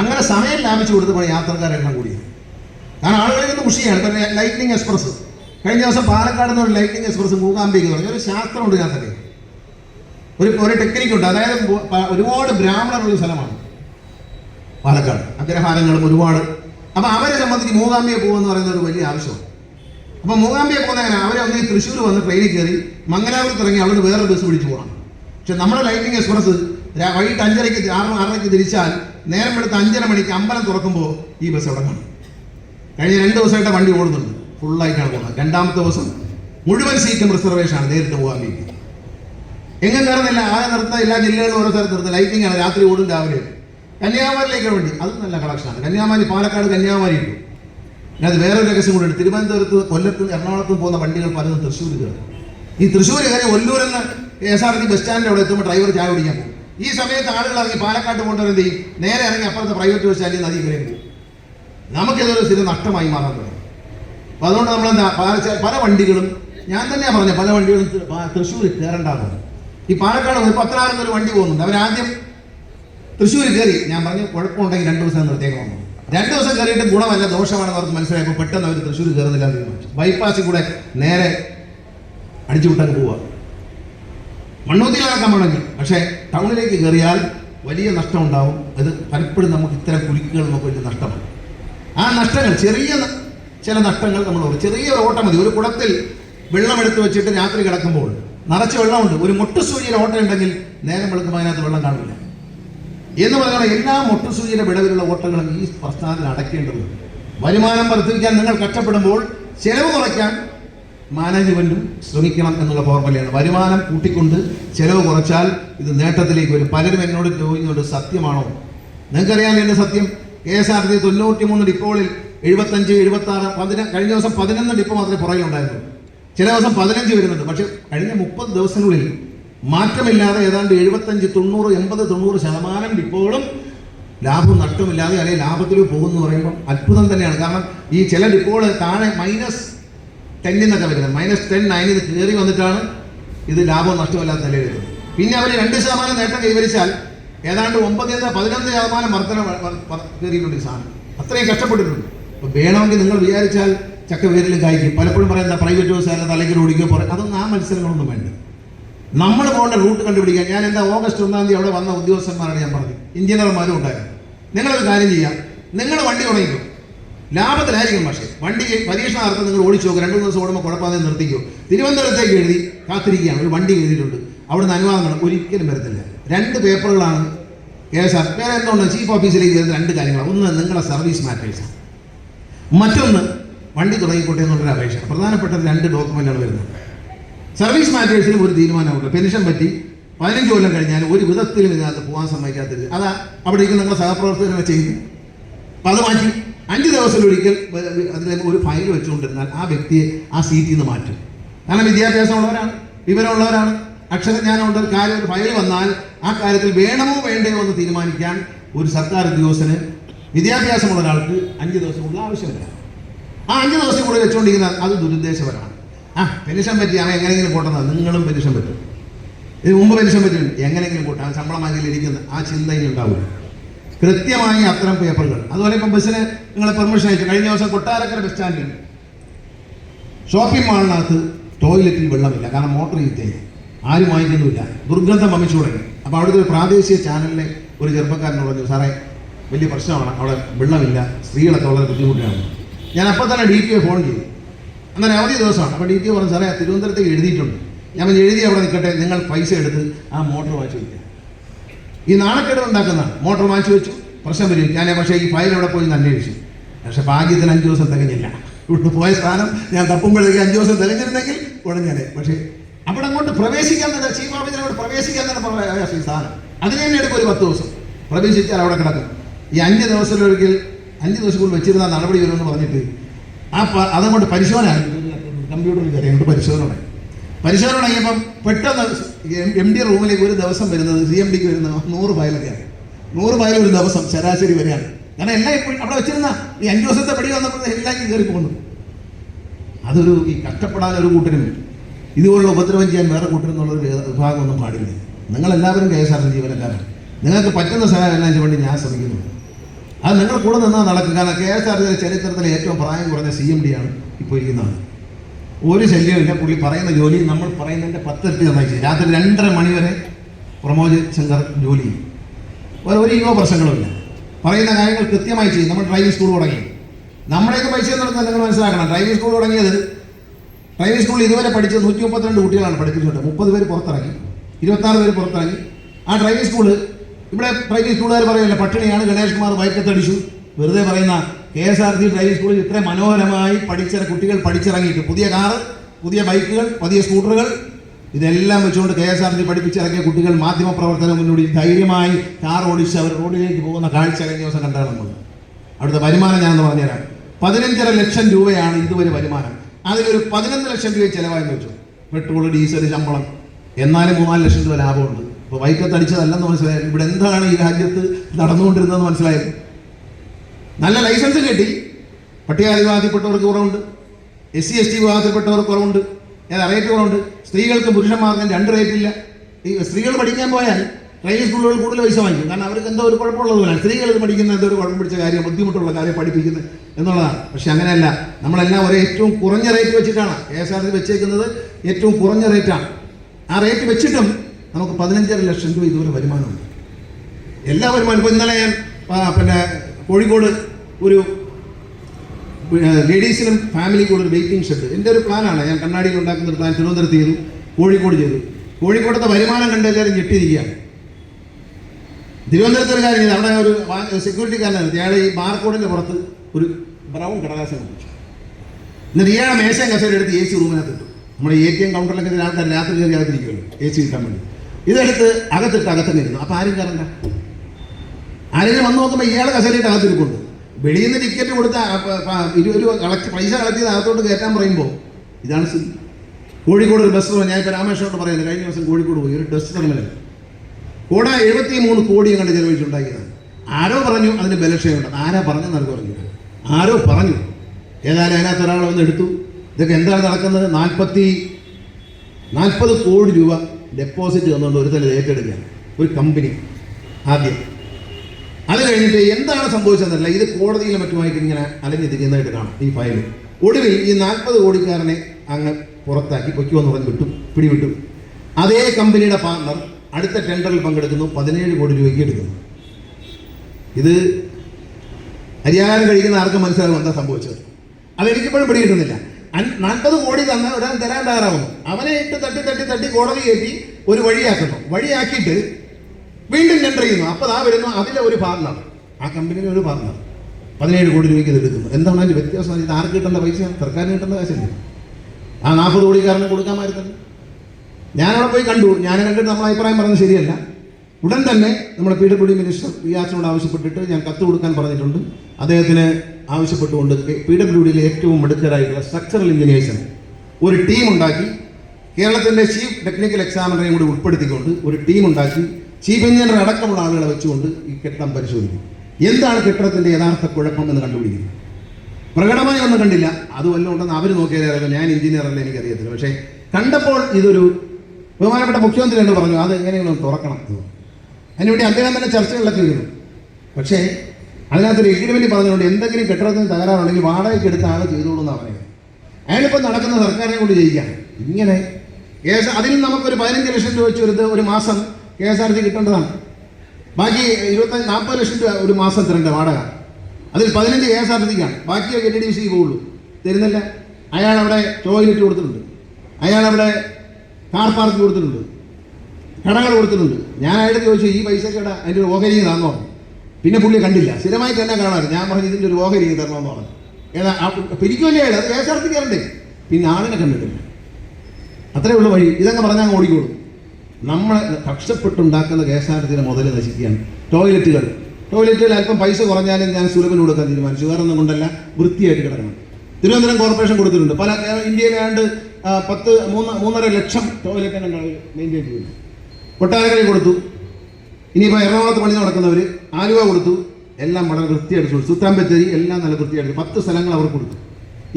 അങ്ങനെ സമയം ലാഭിച്ചു കൊടുത്തപ്പോൾ യാത്രക്കാരുടെ എണ്ണം കൂടിയത്. കാരണം ആളുകളിൽ നിന്ന് മുഷിയാണ് ഇപ്പം ലൈറ്റ്നിങ് എക്സ്പ്രസ് കഴിഞ്ഞ ദിവസം പാലക്കാട് നിന്ന് ഒരു ലൈറ്റ്നിങ് എക്സ്പ്രസ് മൂകാംബിക്ക് പറഞ്ഞു. ഒരു ശാസ്ത്രമുണ്ട് ഞാൻ തന്നെ ഒരു ഒരു ടെക്നിക്കുണ്ട് അതായത് ഒരുപാട് ബ്രാഹ്മണരുള്ള സ്ഥലമാണ്. പാലക്കാട്. അഗ്രഹാരങ്ങളും ഒരുപാട്. അപ്പം അവരെ സംബന്ധിച്ച് മൂകാംബിയെ പോകുമെന്ന് പറയുന്ന ഒരു വലിയ ആവശ്യമാണ്. അപ്പം മൂകാംബിയെ പോകുന്ന എങ്ങനെ അവരെ ഒന്ന് തൃശ്ശൂർ വന്ന് ട്രെയിനിൽ കയറി മംഗലാപുരത്ത് ഇറങ്ങി അവിടെ വേറെ ബസ് പിടിച്ച് പോകണം. പക്ഷെ നമ്മുടെ ലൈറ്റിംഗ് എക്സ്പ്രസ് വൈകിട്ട് അഞ്ചരയ്ക്ക് ആറ് ആറരയ്ക്ക് തിരിച്ചാൽ നേരം എടുത്ത് അഞ്ചര മണിക്ക് അമ്പലം തുറക്കുമ്പോൾ ഈ ബസ് അവിടെ കാണും. കഴിഞ്ഞ രണ്ട് ദിവസമായിട്ട് വണ്ടി ഓടുന്നുണ്ട്. ഫുള്ളായിട്ടാണ് പോകുന്നത്. രണ്ടാമത്തെ ദിവസം മുഴുവൻ സീറ്റും റിസർവേഷനാണ് നേരിട്ട് പോകാൻ വേണ്ടി എങ്ങനെ കയറുന്നില്ല ആകെ നിർത്തുന്ന എല്ലാ ജില്ലകളിലും ഓരോ സ്ഥലത്ത് നിർത്തുന്നത് ലൈറ്റിംഗ് ആണ് രാത്രി ഓടും രാവിലെ. കന്യാകുമാരിലേക്ക് വേണ്ടി. അത് നല്ല കളക്ഷനാണ് കന്യാകുമാരി പാലക്കാട് കന്യാകുമാരി ഉണ്ട്. അത് വേറൊരു രഹസ്യം കൂടി തിരുവനന്തപുരത്ത് കൊല്ലത്ത് എറണാകുളത്തും പോകുന്ന വണ്ടികൾ പലതും തൃശ്ശൂർ കയറും ഈ തൃശ്ശൂർ കയറി ഒല്ലൂരെന്ന് എന്ന എസ് ആർ ടി ബസ് സ്റ്റാൻഡിൽ അവിടെ എത്തുമ്പോൾ ഡ്രൈവർ ചായ കുടിക്കാൻ പോകും. ഈ സമയത്ത് ആളുകൾ ഇറങ്ങി പാലക്കാട്ട് കൊണ്ടുവരുന്നത് നേരെ ഇറങ്ങി അപ്പുറത്തെ പ്രൈവറ്റ് ബസ് സ്റ്റാൻഡിൽ നദി കയറി പോകും. നമുക്കിതൊരു സ്ഥിരം നഷ്ടമായി മാറാൻ തുടങ്ങി. അപ്പോൾ അതുകൊണ്ട് നമ്മളെന്താ പല പല വണ്ടികളും ഞാൻ തന്നെയാണ് പറഞ്ഞത് പല വണ്ടികളും തൃശ്ശൂർ കയറണ്ടാന്ന് ഈ പാലക്കാട് ഒരു പത്തനാറിന് ഒരു വണ്ടി പോകുന്നുണ്ട്. അവരാദ്യം തൃശ്ശൂർ കയറി. ഞാൻ പറഞ്ഞു കുഴപ്പമുണ്ടെങ്കിൽ രണ്ട് ദിവസം നിർത്തേക്ക് വന്നു രണ്ട് ദിവസം കയറിയിട്ട് ഗുണമല്ല ദോഷമാണെന്ന് അവർക്ക് മനസ്സിലായപ്പോൾ പെട്ടെന്ന് അവർ തൃശ്ശൂർ കയറുന്നില്ല എന്ന് തീരുമാനിച്ചു. ബൈപ്പാസിൽ കൂടെ നേരെ അടിച്ചു വിട്ടങ്ങ് പോവുക മണ്ണൂത്തിലാക്കാൻ വേണമെങ്കിൽ പക്ഷേ ടൗണിലേക്ക് കയറിയാൽ വലിയ നഷ്ടം ഉണ്ടാവും അത് പലപ്പോഴും നമുക്ക് ഇത്തരം കുരുക്കുകൾ നമുക്ക് വലിയ നഷ്ടമാണ്. ആ നഷ്ടങ്ങൾ ചെറിയ ചില നഷ്ടങ്ങൾ നമ്മൾ. ചെറിയ ഓട്ടം മതി. ഒരു കുടത്തിൽ വെള്ളം എടുത്തു വെച്ചിട്ട് രാത്രി കിടക്കുമ്പോൾ നിറച്ച് വെള്ളമുണ്ട്. ഒരു മുട്ടുസൂചിയുടെ ഓട്ടം ഉണ്ടെങ്കിൽ നേരം വെളുക്കുമ്പോൾ അതിനകത്ത് വെള്ളം കാണില്ല എന്ന് പറയുന്ന എല്ലാ മുട്ടുസൂചിയുടെ വിടവിലുള്ള ഓട്ടങ്ങളും ഈ പ്രസ്ഥാനത്തിൽ അടയ്ക്കേണ്ടതുണ്ട് വരുമാനം വർദ്ധിപ്പിക്കാൻ നിങ്ങൾ കഷ്ടപ്പെടുമ്പോൾ ചെലവ് കുറയ്ക്കാൻ മാനേജ്മെന്റും ശ്രമിക്കണം എന്നുള്ള ഫോർമുലയാണ്. വരുമാനം കൂട്ടിക്കൊണ്ട് ചെലവ് കുറച്ചാൽ ഇത് നേട്ടത്തിലേക്ക് വരും. പലരും എന്നോട് ചോദിക്കുന്നുണ്ട് സത്യമാണോ? നിങ്ങൾക്കറിയാൻ എന്റെ സത്യം. കെ എസ് ആർ ടി തൊണ്ണൂറ്റി മൂന്ന് ഡിപ്പോകളിൽ എഴുപത്തഞ്ച് എഴുപത്തി ആറ് പതിന കഴിഞ്ഞ ദിവസം പതിനൊന്ന് ഡിപ്പോ മാത്രമേ പുറകിലുണ്ടായിരുന്നുള്ളൂ. ചില ദിവസം പതിനഞ്ച് വരുന്നുണ്ട്. പക്ഷെ കഴിഞ്ഞ മുപ്പത് ദിവസങ്ങളിൽ മാറ്റമില്ലാതെ ഏതാണ്ട് എഴുപത്തഞ്ച് തൊണ്ണൂറ് എൺപത് തൊണ്ണൂറ് ശതമാനം ഡിപ്പോകളും ലാഭം നഷ്ടമില്ലാതെ അല്ലെങ്കിൽ ലാഭത്തിൽ പോകുന്നു പറയുമ്പോൾ അത്ഭുതം തന്നെയാണ്. കാരണം ഈ ചില ഡിപ്പോകൾ താഴെ മൈനസ് ടെന്നിന്നൊക്കെ വരുന്നത്. മൈനസ് ടെൻ നയനിൽ കയറി വന്നിട്ടാണ് ഇത് ലാഭം നഷ്ടമില്ലാത്ത നിലയിൽ വരുന്നത് പിന്നെ അവർ രണ്ട് ശതമാനം നേട്ടം കൈവരിച്ചാൽ ഏതാണ്ട് ഒമ്പതിൽ നിന്ന് പതിനൊന്ന് ശതമാനം വർധന കയറിയിട്ടുണ്ട് സാധനം. അത്രയും കഷ്ടപ്പെട്ടിട്ടുണ്ട്. അപ്പോൾ വേണമെങ്കിൽ നിങ്ങൾ വിചാരിച്ചാൽ ചക്ക വേരിലും കായ്ക്കും. പലപ്പോഴും പറയുന്ന പ്രൈവറ്റ് ബസ്സുകാരുടെ തലയ്ക്ക് ഓടിക്കുക പറയും അതൊന്നും ആ മത്സരങ്ങളൊന്നും വേണ്ട. നമ്മൾ പോകേണ്ട റൂട്ട് കണ്ടുപിടിക്കാൻ ഞാൻ എന്താ ഓഗസ്റ്റ് ഒന്നാം തീയതി അവിടെ വന്ന ഉദ്യോഗസ്ഥന്മാരോട് ഞാൻ പറഞ്ഞു എഞ്ചിനീയർമാരും ഉണ്ടായിരുന്നു. നിങ്ങളൊരു കാര്യം ചെയ്യാം. നിങ്ങൾ വണ്ടി തുടങ്ങിക്കോ ലാഭത്തിലായിരിക്കും പക്ഷേ. വണ്ടി പരീക്ഷണാർത്ഥം നിങ്ങൾ ഓടിച്ചു നോക്കുക രണ്ടു ദിവസം ഓടുമ്പോൾ കുഴപ്പമില്ല നിർത്തിക്കോ. തിരുവനന്തപുരത്തേക്ക് എഴുതി കാത്തിരിക്കുകയാണ്. ഒരു വണ്ടി എഴുതിയിട്ടുണ്ട്. അവിടുന്ന് അനുവാദങ്ങൾ ഒരിക്കലും വരത്തില്ല. രണ്ട് പേപ്പറുകളാണ് കെ എസ് ആർ വേറെ എന്തുകൊണ്ട് ചീഫ് ഓഫീസിലേക്ക് വരുന്ന രണ്ട് കാര്യങ്ങളാണ്. ഒന്ന് നിങ്ങളുടെ സർവീസ് മാറ്റേഴ്സാണ് മറ്റൊന്ന് വണ്ടി തുടങ്ങിക്കോട്ടെ എന്നുള്ളൊരു അപേക്ഷ. പ്രധാനപ്പെട്ട രണ്ട് ഡോക്യുമെന്റാണ് വരുന്നത്. സർവീസ് മാറ്റേഴ്സിനും ഒരു തീരുമാനമുണ്ട്. പെൻഷൻ പറ്റി പതിനഞ്ച് കൊല്ലം കഴിഞ്ഞാൽ ഒരു വിധത്തിലും ഇതിനകത്ത് പോകാൻ സമ്മതിക്കാത്തത് അതാ അവിടെ ഇരിക്കുന്ന നിങ്ങളുടെ സഹപ്രവർത്തകരെ ചെയ്യുന്നു അപ്പം അത് മാറ്റി. അഞ്ച് ദിവസത്തിലൊരിക്കൽ അതിൽ ഒരു ഫയൽ വെച്ചുകൊണ്ടിരുന്നാൽ ആ വ്യക്തിയെ ആ സീറ്റിൽ നിന്ന് മാറ്റും. കാരണം വിദ്യാഭ്യാസമുള്ളവരാണ് വിവരമുള്ളവരാണ് അക്ഷരജ്ഞാനമുണ്ട് കാര്യം ഒരു ഫയൽ വന്നാൽ ആ കാര്യത്തിൽ വേണമോ വേണ്ടയോ എന്ന് തീരുമാനിക്കാൻ ഒരു സർക്കാർ ഉദ്യോഗസ്ഥന് വിദ്യാഭ്യാസമുള്ള ഒരാൾക്ക് അഞ്ച് ദിവസം കൂടുതൽ ആവശ്യമില്ല. ആ അഞ്ച് ദിവസം കൂടെ വെച്ചുകൊണ്ടിരിക്കുന്ന അത് ദുരുദ്ദേശപരമാണ്. ആ പെൻഷൻ പറ്റി അവൻ എങ്ങനെയെങ്കിലും കൂട്ടുന്നത് നിങ്ങളും പെൻഷൻ പറ്റും. ഇതിന് മുമ്പ് പെൻഷൻ പറ്റും എങ്ങനെയെങ്കിലും കൂട്ടാൻ ശമ്പളം വാങ്ങിയിലിരിക്കുന്ന ആ ചിന്തയിൽ ഉണ്ടാവില്ല കൃത്യമായി അത്തരം പേപ്പറുകൾ. അതുപോലെ ഇപ്പം ബസ്സിന് നിങ്ങളെ പെർമിഷൻ അയച്ചു. കഴിഞ്ഞ ദിവസം കൊട്ടാരക്കര ബസ് സ്റ്റാൻഡിൽ ഷോപ്പിംഗ് മാളിനകത്ത് ടോയ്ലറ്റിൽ വെള്ളമില്ല. കാരണം മോട്ടർ ചീത്തയായി ആരും വാങ്ങിക്കുന്നുമില്ല. ദുർഗന്ധം വമിച്ചു തുടങ്ങി അപ്പോൾ അവിടുത്തെ ഒരു പ്രാദേശിക ചാനലിലെ ഒരു ചെറുപ്പക്കാരനോട് പറഞ്ഞു സാറേ വലിയ പ്രശ്നമാണ്. അവിടെ വെള്ളമില്ല. സ്ത്രീകളൊക്കെ വളരെ ബുദ്ധിമുട്ടാണ്. ഞാൻ അപ്പോൾ തന്നെ ഡി ടി ഫോൺ ചെയ്തു. അന്നേരം അവധി ദിവസമാണ്. അപ്പോൾ ഡി ടി പറഞ്ഞു സാറേ തിരുവനന്തപുരത്തേക്ക് എഴുതിയിട്ടുണ്ട്. ഞാൻ എഴുതി അവിടെ നിൽക്കട്ടെ നിങ്ങൾ പൈസ എടുത്ത് ആ മോട്ടോർ വാങ്ങിച്ചു വയ്ക്കുക ഈ നാണക്കേട് ഉണ്ടാക്കുന്നതാണ്. മോട്ടോർ വാങ്ങിച്ചു വെച്ചു പ്രശ്നം വരും. ഞാൻ പക്ഷേ ഈ ഫയൽ അവിടെ പോയി? അന്വേഷിച്ചു. പക്ഷെ ഭാഗ്യത്തിന് അഞ്ച് ദിവസം തികഞ്ഞില്ല. ഇവിടുന്ന് പോയ സ്ഥാനം ഞാൻ തപ്പുമ്പോഴേക്ക് അഞ്ച് ദിവസം തികഞ്ഞിരുന്നെങ്കിൽ ഉടഞ്ഞാലേ പക്ഷേ അവിടെ അങ്ങോട്ട് പ്രവേശിക്കാൻ തന്നെ ചീഫ് ഓഫീസർ അവിടെ പ്രവേശിക്കാൻ തന്നെ സ്ഥാനം അതിന് തന്നെ എടുക്കും ഒരു പത്ത് ദിവസം. പ്രവേശിച്ചാൽ അവിടെ കിടക്കും. ഈ അഞ്ച് ദിവസത്തിലൊരിക്കൽ അഞ്ച് ദിവസം കൂടി വെച്ചിരുന്ന നടപടി വരുമെന്ന് പറഞ്ഞിട്ട് ആ അതുകൊണ്ട് പരിശോധന കമ്പ്യൂട്ടറിൽ കയറി അങ്ങോട്ട് പരിശോധന. പരിശോധന തുടങ്ങിയപ്പം പെട്ടെന്ന് എം ഡി റൂമിലേക്ക് ഒരു ദിവസം വരുന്നത് സി എം ഡിക്ക് വരുന്ന നൂറ് ഫയലൊക്കെയാണ്. നൂറ് ഫയൽ ഒരു ദിവസം ശരാശരി വരെയാണ്. കാരണം എല്ലാം ഇപ്പോൾ അവിടെ വെച്ചിരുന്ന ഈ അഞ്ച് ദിവസത്തെ പടി വന്നപ്പോൾ എല്ലാം കയറി പോകുന്നു. അതൊരു ഈ കഷ്ടപ്പെടാൻ ഒരു കൂട്ടരും ഇതുപോലുള്ള ഉപദ്രവം ചെയ്യാൻ വേറെ കൂട്ടരെന്നുള്ളൊരു വിഭാഗമൊന്നും പാടില്ല. നിങ്ങളെല്ലാവരും കെ എസ് ആർ ജീവനക്കാരാണ്. നിങ്ങൾക്ക് പറ്റുന്ന സഹായം എല്ലാം വേണ്ടി ഞാൻ ശ്രമിക്കുന്നുണ്ട്. അത് നിങ്ങൾ കൂടെ നിന്നാൽ നടക്കും. കാരണം കെ എസ് ആർ ടി ചരിത്രത്തിലെ ഏറ്റവും പ്രായം കുറഞ്ഞ സി എം ഡി ആണ് ഇപ്പോൾ ഇരിക്കുന്നത്. ഒരു ശല്യമില്ല പുള്ളി പറയുന്ന ജോലി നമ്മൾ പറയുന്നതിന്റെ പത്തിരട്ടി നന്നായി ചെയ്യും രാത്രി രണ്ടര മണി വരെ പ്രമോദ് ശങ്കർ ജോലി വേറെ ഒരു യുവ പ്രശ്നങ്ങളുമില്ല പറയുന്ന കാര്യങ്ങൾ കൃത്യമായി ചെയ്യും. നമ്മൾ ഡ്രൈവിംഗ് സ്കൂൾ തുടങ്ങി. നമ്മുടെയൊക്കെ പൈസ നടത്താൻ നിങ്ങൾ മനസ്സിലാക്കണം. ഡ്രൈവിംഗ് സ്കൂൾ തുടങ്ങിയത് ഡ്രൈവിംഗ് സ്കൂളിൽ ഇതുവരെ പഠിച്ച നൂറ്റി മുപ്പത്തിരണ്ട് കുട്ടികളാണ് പഠിപ്പിച്ചിട്ടുണ്ട് മുപ്പത് പേര് പുറത്തിറങ്ങി. ഇരുപത്താറ് പേര് പുറത്തിറങ്ങി. ആ ഡ്രൈവിംഗ് സ്കൂൾ ഇവിടെ പ്രൈവറ്റ് സ്കൂളുകാർ പറയുമല്ലോ പട്ടിണിയാണ് ഗണേഷ് കുമാർ വൈക്കത്തടിച്ചു. വെറുതെ പറയുന്ന K S R C driving സ്കൂളിൽ ഇത്ര മനോഹരമായി പഠിച്ച കുട്ടികൾ പഠിച്ചിറങ്ങിയിട്ട്. പുതിയ കാറ് പുതിയ ബൈക്കുകൾ പുതിയ സ്കൂട്ടറുകൾ. ഇതെല്ലാം വെച്ചുകൊണ്ട് കെ എസ് ആർ സി പഠിപ്പിച്ചിറങ്ങിയ കുട്ടികൾ മാധ്യമ പ്രവർത്തനം മുന്നോടി ധൈര്യമായി കാർ ഓടിച്ച് അവർ റോഡിലേക്ക് പോകുന്ന കാഴ്ച കഴിഞ്ഞ ദിവസം കണ്ടാണ് നമ്മൾ. അവിടുത്തെ വരുമാനം ഞാനെന്ന് പറഞ്ഞുതരാം. പതിനഞ്ചര ലക്ഷം രൂപയാണ് ഇതുവരെ വരുമാനം. അതിലൊരു പതിനൊന്ന് ലക്ഷം രൂപ ചിലവായെന്ന് വെച്ചു. പെട്രോൾ ഡീസൽ ശമ്പളം. എന്നാലും മൂന്നാൽ ലക്ഷം രൂപ ലാഭമുണ്ട്. ഇപ്പോൾ വൈക്കത്തടിച്ചതല്ലെന്ന് മനസ്സിലായത് ഇവിടെ എന്താണ് ഈ രാജ്യത്ത് നടന്നുകൊണ്ടിരുന്നതെന്ന് മനസ്സിലായത് നല്ല ലൈസൻസ് കിട്ടി. പട്ടികജാതിപ്പെട്ടവർക്ക് കുറവുണ്ട്. എസ് സി എസ് ടി വിഭാഗത്തിൽപ്പെട്ടവർക്ക് കുറവുണ്ട്. ഏതാ റേറ്റ് കുറവുണ്ട്? സ്ത്രീകൾക്ക് പുരുഷന്മാർക്കും രണ്ട് റേറ്റ് ഇല്ല. ഈ സ്ത്രീകൾ പഠിക്കാൻ പോയാൽ ട്രെയിനിങ് സ്കൂളുകൾ കൂടുതൽ പൈസ വാങ്ങിക്കും. കാരണം അവർക്ക് എന്തോ ഒരു കുഴപ്പമുള്ളതുപോലെ. സ്ത്രീകൾ പഠിക്കുന്ന എന്തോ ഒരു കുഴപ്പം പിടിച്ച കാര്യം ബുദ്ധിമുട്ടുള്ള കാര്യം പഠിപ്പിക്കുന്നത് എന്നുള്ളതാണ്. പക്ഷെ അങ്ങനെയല്ല. നമ്മളെല്ലാം ഒരു ഏറ്റവും കുറഞ്ഞ റേറ്റ് വെച്ചിട്ടാണ്. കെ എസ് ആർ ടി വെച്ചേക്കുന്നത് ഏറ്റവും കുറഞ്ഞ റേറ്റാണ് ആ റേറ്റ് വെച്ചിട്ടും നമുക്ക് പതിനഞ്ചര ലക്ഷം രൂപ ഇതുവരെ വരുമാനമുണ്ട്. എല്ലാ വരുമാനം ഇപ്പോൾ ഇന്നലെ ഞാൻ പിന്നെ കോഴിക്കോട് ഒരു ലേഡീസിനും ഫാമിലിക്കും ഒരു വെയിറ്റിംഗ് ഷെഡ്. എന്റെ ഒരു പ്ലാനാണ്. ഞാൻ കണ്ണാടിയിൽ ഉണ്ടാക്കുന്ന പ്ലാൻ തിരുവനന്തപുരത്ത് ചെയ്തു കോഴിക്കോട് ചെയ്തു. കോഴിക്കോട്ടത്തെ വരുമാനം കണ്ട് എല്ലാവരും ഞെട്ടിയിരിക്കുകയാണ്. തിരുവനന്തപുരത്ത് ഒരു കാര്യം. അവിടെ ഒരു സെക്യൂരിറ്റിക്കാരനാണ് ഇയാളെ ഈ ബാർക്കോഡിന്റെ പുറത്ത് ഒരു ബ്രൗൺ കടലാസം കുറിച്ചു എന്നിട്ട് ഇയാളെ മേശയും കസേര എടുത്ത് എ സി റൂമിനകത്ത് ഇട്ടു. നമ്മുടെ എ ടി എം കൗണ്ടറിലൊക്കെ ആൾക്കാർ രാത്രി കയറി അകത്തിരിക്കുമല്ലോ. എ സി കിട്ടാൻ വേണ്ടി. ഇതെടുത്ത് അകത്തിട്ട് അകത്തന്നെ ഇരുന്നു അപ്പോൾ ആരും കയറണ്ട. ആരെങ്കിലും വന്ന് നോക്കുമ്പോൾ ഇയാളെ കസേരയിട്ട് അകത്തിരിപ്പുണ്ട്. വെളിയിൽ നിന്ന് ടിക്കറ്റ് കൊടുത്ത ഇരുപത് രൂപ കളക്ട് പൈസ കളക്ട് അകത്തോട്ട് കയറ്റാൻ പറയുമ്പോൾ ഇതാണ് സ്ഥിതി. കോഴിക്കോട് ഒരു ബസ് ഞാൻ ഇപ്പോൾ രാമേശ്വരോട് പറയുന്നത് കഴിഞ്ഞ ദിവസം കോഴിക്കോട് പോയി ഒരു ബസ് ടെർമിനൽ കൂടെ എഴുപത്തി മൂന്ന് കോടി കണ്ട് ചെലവഴിച്ചുണ്ടാക്കിയതാണ്. ആരോ പറഞ്ഞു അതിന് ബലക്ഷയമുണ്ട്. ആരാ പറഞ്ഞെന്ന് എനിക്ക് പറഞ്ഞു ആരോ പറഞ്ഞു. ഏതായാലും അതിനകത്ത് ഒരാൾ വന്ന് എടുത്തു. ഇതൊക്കെ എന്താണ് നടക്കുന്നത്? നാൽപ്പത്തി നാൽപ്പത് കോടി രൂപ ഡെപ്പോസിറ്റ് തന്നുകൊണ്ട് ഒരു തല ഏറ്റെടുക്കുക. ഒരു കമ്പനി ആദ്യം. അത് കഴിഞ്ഞിട്ട് എന്താണ് സംഭവിച്ചതെന്നല്ല ഇത് കോടതിയിലും മറ്റുമായിട്ട് ഇങ്ങനെ അലഞ്ഞു തിരിയുന്നതായിട്ട് കാണാം ഈ ഫയൽ ഒടുവിൽ ഈ നാൽപ്പത് കോടിക്കാരനെ അങ്ങ് പുറത്താക്കി പൊയ്ക്കുമെന്ന് പറഞ്ഞ് വിട്ടു പിടിവിട്ടു. അതേ കമ്പനിയുടെ പാർട്ണർ അടുത്ത ടെൻഡറിൽ പങ്കെടുക്കുന്നു പതിനേഴ് കോടി രൂപയ്ക്ക് എടുക്കുന്നു. ഇത് അരിയാഹാരം കഴിക്കുന്ന ആർക്കും മനസ്സിലാകും എന്താ സംഭവിച്ചത്? അതെനിക്കിപ്പോഴും പിടികിട്ടുന്നില്ല. നാൽപ്പത് കോടി തന്ന ഒരാൾ തരാൻ തയ്യാറാവുന്നു. അവനെ ഇട്ട് തട്ടി തട്ടി തട്ടി കോടതി കയറ്റി ഒരു വഴിയാക്കുന്നു. വഴിയാക്കിയിട്ട് വീണ്ടും ടെൻഡർ ചെയ്യുന്നു. അപ്പോൾ ആ വരുന്നു അതിലെ ഒരു പാർട്ണർ ആ കമ്പനിയിലെ ഒരു പാർട്ണർ പതിനേഴ് കോടി രൂപയ്ക്ക് ഇത് എടുക്കുന്നു. എന്താണ് അതിന്റെ വ്യത്യാസം? ഇത് ആർക്ക് കിട്ടേണ്ട പൈസ സർക്കാരിന് കിട്ടേണ്ട കാശല്ലേ? ആ നാൽപ്പത് കോടിക്കാരന് കൊടുക്കാമായിരുന്നു ഞാനവിടെ പോയി കണ്ടു. ഞാൻ കണ്ടിട്ട് നമ്മൾ അഭിപ്രായം പറഞ്ഞത് ശരിയല്ല. ഉടൻ തന്നെ നമ്മുടെ പി ഡബ്ല്യു ഡി മിനിസ്റ്റർ റിയാസിനോട് ആവശ്യപ്പെട്ടിട്ട് ഞാൻ കത്ത് കൊടുക്കാൻ പറഞ്ഞിട്ടുണ്ട്. അദ്ദേഹത്തിന് ആവശ്യപ്പെട്ടുകൊണ്ട് പി ഡബ്ല്യു ഡിയിലെ ഏറ്റവും മിടുക്കരായിട്ടുള്ള സ്ട്രക്ചറൽ എഞ്ചിനീയേഴ്സിന് ഒരു ടീം ഉണ്ടാക്കി. കേരളത്തിന്റെ ചീഫ് ടെക്നിക്കൽ എക്സാമിനറെയും കൂടി ഉൾപ്പെടുത്തിക്കൊണ്ട് ഒരു ടീം ഉണ്ടാക്കി. ചീഫ് എഞ്ചിനീയർ അടക്കമുള്ള ആളുകളെ വെച്ചുകൊണ്ട് ഈ കെട്ടിടം പരിശോധിക്കും. എന്താണ് കെട്ടിടത്തിന്റെ യഥാർത്ഥ കുഴപ്പം എന്ന് കണ്ടുപിടിക്കുന്നത് പ്രകടമായി ഒന്നും കണ്ടില്ല. അത് വല്ലതും ഉണ്ടെന്ന് അവർ നോക്കിയാലേ ഞാൻ എഞ്ചിനീയർ അല്ല എനിക്കറിയത്തില്ല. പക്ഷേ കണ്ടപ്പോൾ ഇതൊരു ബഹുമാനപ്പെട്ട മുഖ്യമന്ത്രി എന്ന് പറഞ്ഞു അത് എങ്ങനെയെങ്കിലും തുറക്കണം എന്ന്. അതിനുവേണ്ടി അദ്ദേഹം തന്നെ ചർച്ചകളിലൊക്കെ ഇരുന്നു പക്ഷേ അതിനകത്തൊരു എഗ്രിമെന്റ് പറഞ്ഞുകൊണ്ട് എന്തെങ്കിലും കെട്ടിടത്തിന് തകരാറുണ്ടെങ്കിൽ വാടകയ്ക്ക് എടുത്ത ആൾ ചെയ്തോളൂ എന്നാണ് പറയുന്നത്. അയാളിപ്പോൾ നടക്കുന്ന സർക്കാരിനെ കൊണ്ട് ചെയ്യിക്കുകയാണ്. ഇങ്ങനെ കെ എസ് അതിൽ നമുക്കൊരു പതിനഞ്ച് ലക്ഷം രൂപ വെച്ച് ഒരു മാസം കെ എസ് ആർ ടി കിട്ടേണ്ടതാണ്. ബാക്കി ഇരുപത്തഞ്ച് നാൽപ്പത് ലക്ഷം രൂപ ഒരു മാസം തരേണ്ട വാടക. അതിൽ പതിനഞ്ച് കെ എസ് ആർ സിക്കാണ് ബാക്കിയൊക്കെ എൽ ഡി സി പോകുള്ളൂ തരുന്നില്ല. അയാൾ അവിടെ ടോയ്ലറ്റ് കൊടുത്തിട്ടുണ്ട്. അയാൾ അവിടെ കാർ പാർക്ക് കൊടുത്തിട്ടുണ്ട്. കടകൾ കൊടുത്തിട്ടുണ്ട്. ഞാൻ അയാളുടെ ചോദിച്ചു ഈ പൈസക്കട അതിന്റെ ഒരു ഓഹരി തന്നോ പിന്നെ പുള്ളി കണ്ടില്ല. സ്ഥിരമായിട്ട് തന്നെ കാണാറ്. ഞാൻ പറഞ്ഞു ഇതിന്റെ ഒരു ഓഹരി എന്ന് പറഞ്ഞു. ഏതാ പിരിക്കുമല്ലേ അത് എസ് കയറണ്ടേ? പിന്നെ ആളിനെ കണ്ടിട്ടില്ല. അത്രേ ഉള്ളൂ വഴി. ഇതങ്ങ് പറഞ്ഞാൽ അങ്ങ് ഓടിക്കോളൂ. നമ്മൾ കഷ്ടപ്പെട്ടുണ്ടാക്കുന്ന കേസാരത്തിന്റെ മുതൽ നശിക്കുകയാണ് ടോയ്ലറ്റുകൾ. ടോയ്ലറ്റുകൾ അല്പം പൈസ കുറഞ്ഞാലും ഞാൻ സുലഭന് കൊടുക്കാൻ തീരുമാനിച്ചു. വേറെ ഒന്നും കൊണ്ടല്ല വൃത്തിയായിട്ട് കിടക്കണം. തിരുവനന്തപുരം കോർപ്പറേഷൻ കൊടുത്തിട്ടുണ്ട്. പല ഇന്ത്യയിലാണ്ട് പത്ത് മൂന്ന് മൂന്നര ലക്ഷം ടോയ്ലറ്റ് മെയിന്റെയിൻ ചെയ്യുന്നു. കൊട്ടാരക്കരയിൽ കൊടുത്തു. ഇനിയിപ്പോൾ എറണാകുളത്ത് പണി നടക്കുന്നവർ ആലുവ കൊടുത്തു. എല്ലാം വളരെ വൃത്തിയായിട്ട് കൊടുത്തു. സുത്താമ്പത്തേരി എല്ലാം നല്ല വൃത്തിയായിട്ട് പത്ത് സ്ഥലങ്ങൾ അവർ കൊടുത്തു.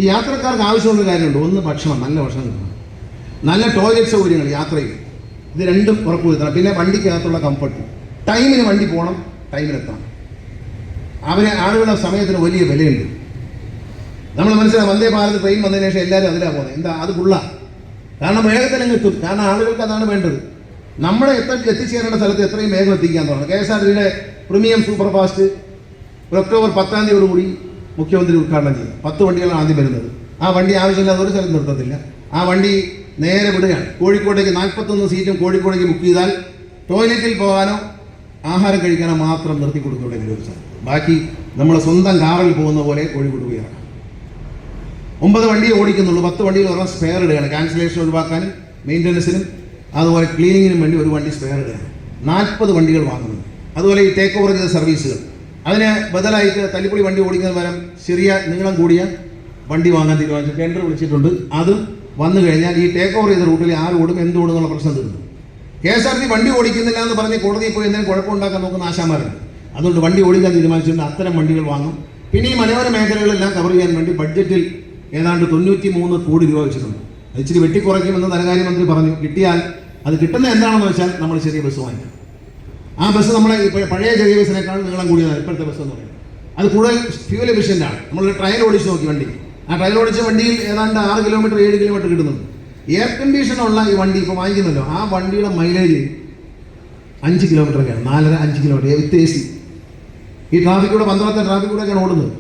ഈ യാത്രക്കാർക്ക് ആവശ്യമുള്ള കാര്യമുണ്ട്. ഒന്ന് ഭക്ഷണം നല്ല ഭക്ഷണം കിട്ടണം. നല്ല ടോയ്ലറ്റ് സൗകര്യങ്ങൾ യാത്രയിൽ. ഇത് രണ്ടും ഉറപ്പുവരുത്തണം പിന്നെ വണ്ടിക്കകത്തുള്ള കംഫർട്ട് ടൈമിന് വണ്ടി പോകണം ടൈമിലെത്തണം അവരെ ആളുകളുടെ സമയത്തിന് വലിയ വിലയുണ്ട്. നമ്മൾ മനസ്സിലാവും വന്ദേ ഭാരത് ട്രെയിൻ വന്നതിന് ശേഷം എല്ലാവരും അതിലാണ് പോകുന്നത്. എന്താ? അത് ഫുള്ളാണ് കാരണം വേഗത്തിൽ എത്തും. കാരണം ആളുകൾക്ക് അതാണ് വേണ്ടത്. നമ്മളെ എത്ര എത്തിച്ചേരേണ്ട സ്ഥലത്ത് എത്രയും വേഗം എത്തിക്കാൻ തുടങ്ങണം. കെ എസ് ആർ ടിയുടെ പ്രീമിയം സൂപ്പർ ഫാസ്റ്റ് ഒരു ഒക്ടോബർ പത്താം തീയതിയോടുകൂടി മുഖ്യമന്ത്രി ഉദ്ഘാടനം ചെയ്യും. പത്ത് വണ്ടികളാണ് ആദ്യം വരുന്നത്. ആ വണ്ടി ആവശ്യമില്ലാതെ ഒരു സ്ഥലത്ത് നിർത്തത്തില്ല. ആ വണ്ടി നേരെ വിടുകയാണ്. കോഴിക്കോട്ടേക്ക് നാൽപ്പത്തൊന്ന് സീറ്റും കോഴിക്കോടേക്ക് ബുക്ക് ചെയ്താൽ ടോയ്ലറ്റിൽ പോകാനോ ആഹാരം കഴിക്കാനോ മാത്രം നിർത്തി കൊടുക്കുന്നുണ്ടെങ്കിൽ ഒരു സ്ഥലം. ബാക്കി നമ്മൾ സ്വന്തം കാറിൽ പോകുന്ന പോലെ കോഴിക്കോട് പോയി ഇറങ്ങാം. ഒമ്പത് വണ്ടിയെ ഓടിക്കുന്നുള്ളൂ. പത്ത് വണ്ടിയിൽ ഒരെണ്ണം സ്പെയർ ഇടുകയാണ്. ക്യാൻസലേഷൻ ഒഴിവാക്കാനും മെയിന്റനൻസിനും അതുപോലെ ക്ലീനിങ്ങിനും വേണ്ടി ഒരു വണ്ടി സ്പെയർ ഇടുകയാണ് നാൽപ്പത് വണ്ടികൾ വാങ്ങുന്നു. അതുപോലെ ഈ ടേക്ക് ഓവർ ചെയ്ത സർവീസുകൾ അതിന് ബദലായിട്ട് തല്ലിപ്പൊളി വണ്ടി ഓടിക്കുന്നത് പകരം ചെറിയ നീളം കൂടിയ വണ്ടി വാങ്ങാൻ തീരുമാനിച്ചു. ടെൻഡർ വിളിച്ചിട്ടുണ്ട്. അത് വന്നു കഴിഞ്ഞാൽ ഈ ടേക്ക് ഓവർ ചെയ്ത റൂട്ടിൽ ആര് ഓടും എന്ത് ഓടും എന്നുള്ള പ്രശ്നം തീർന്നു. കെ എസ് ആർ ടി വണ്ടി ഓടിക്കുന്നില്ല എന്ന് പറഞ്ഞ് കോടതിയിൽ പോയി എന്തെങ്കിലും കുഴപ്പമുണ്ടാക്കാൻ നോക്കുന്ന ആശാമാരുണ്ട് അതുകൊണ്ട് വണ്ടി ഓടിക്കാൻ തീരുമാനിച്ചിട്ടുണ്ട്. അത്തരം വണ്ടികൾ വാങ്ങും. പിന്നെ ഈ മനോഹര മേഖലകളെല്ലാം കവർ ചെയ്യാൻ വേണ്ടി ബഡ്ജറ്റിൽ ഏതാണ്ട് തൊണ്ണൂറ്റി മൂന്ന് കോടി രൂപ വെച്ചിട്ടുണ്ട്. അത് ഇച്ചിരി വെട്ടിക്കുറയ്ക്കുമെന്ന് ധനകാര്യമന്ത്രി പറഞ്ഞു. കിട്ടിയാൽ അത് കിട്ടുന്ന എന്താണെന്ന് വെച്ചാൽ നമ്മൾ ചെറിയ ബസ് വാങ്ങിക്കും. ആ ബസ് നമ്മളെ പഴയ ചെറിയ ബസ്സിനേക്കാൾ നീളം കൂടിയതാണ് ഇപ്പോഴത്തെ ബസ് എന്ന് പറയുന്നത്. അത് കൂടുതൽ ഫ്യൂൽ എഫിഷ്യന്റ് ആണ്. നമ്മൾ ട്രയൽ ഓടിച്ച് നോക്കി വണ്ടി. ആ ട്രയൽ ഓടിച്ച വണ്ടിയിൽ ഏതാണ്ട് ആറ് കിലോമീറ്റർ ഏഴ് കിലോമീറ്റർ കിട്ടുന്നുണ്ട്. എയർ കണ്ടീഷൻ ഉള്ള ഈ വണ്ടി ഇപ്പോൾ വാങ്ങിക്കുന്നല്ലോ ആ വണ്ടിയുടെ മൈലേജ് അഞ്ച് കിലോമീറ്റർ ഒക്കെയാണ്. നാലര അഞ്ച് കിലോമീറ്റർ വിത്ത് എ സി ഈ ട്രാഫിക്കൂടെ പന്ത്രണ്ടത്തെ ട്രാഫിക് ട്രാഫിക്കൂടെയൊക്കെയാണ് ഓടുന്നത്.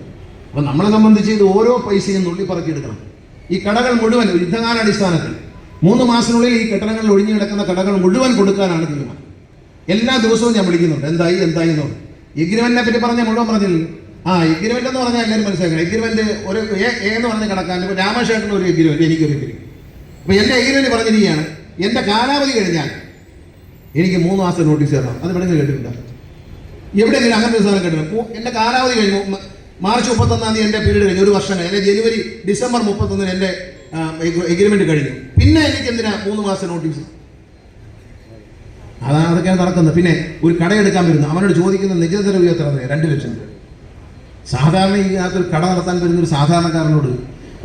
അപ്പോൾ നമ്മളെ സംബന്ധിച്ച് ഇത് ഓരോ പൈസയും നുള്ളി പറക്കിയെടുക്കണം ഈ കടകൾ മുഴുവൻ യുദ്ധകാലാടിസ്ഥാനത്തിൽ മൂന്ന് മാസത്തിനുള്ളിൽ ഈ കെട്ടിടങ്ങളിൽ ഒഴിഞ്ഞു കിടക്കുന്ന കടകൾ മുഴുവൻ കൊടുക്കാനാണ് തീരുമാനം. എല്ലാ ദിവസവും ഞാൻ വിളിക്കുന്നുണ്ട്. എന്തായി എന്തായി എന്ന് എഗ്രിമെന്റിനെ പറ്റി പറഞ്ഞ മുഴുവൻ പറഞ്ഞില്ലല്ലോ ആ എഗ്രിമെന്റ് എന്ന് പറഞ്ഞാൽ എല്ലാവരും മനസ്സിലാക്കണം. എഗ്രിമെന്റ് ഒരു എ എന്ന് പറഞ്ഞ കടക്കാൻ ഇപ്പോൾ രാമശേഖരൻ ഒരു എഗ്രിമെന്റ് എനിക്കൊരു എഗ്രിമെന്റ്. അപ്പോൾ എന്റെ എഗ്രിമെന്റ് പറഞ്ഞിരിക്കുകയാണ്. എന്റെ കാലാവധി കഴിഞ്ഞാൽ എനിക്ക് മൂന്ന് മാസം നോട്ടീസ് തരണം. അത് ഇവിടെ കേട്ടിട്ടുണ്ടാകും എവിടെയെങ്കിലും അങ്ങനത്തെ ഒരു സാധനം കേട്ടില്ല എന്റെ കാലാവധി കഴിഞ്ഞു. മാർച്ച് മുപ്പത്തൊന്നാം തീയതി എന്റെ പീരീഡ് കഴിഞ്ഞു. ഒരു വർഷം കഴിഞ്ഞു. ജനുവരി ഡിസംബർ മുപ്പത്തൊന്നിന് എന്റെ എഗ്രിമെന്റ് കഴിഞ്ഞു. പിന്നെ എനിക്ക് എന്തിനാ മൂന്ന് മാസം നോട്ടീസ് അതാണ് അതൊക്കെയാണ് നടക്കുന്നത്. പിന്നെ ഒരു കടയെടുക്കാൻ വരുന്നു. അവനോട് ചോദിക്കുന്ന നിരക്ക് എത്ര? രണ്ട് ലക്ഷം രൂപ. സാധാരണ ഇതിനകത്ത് ഒരു കട നടത്താൻ വരുന്ന ഒരു സാധാരണക്കാരനോട്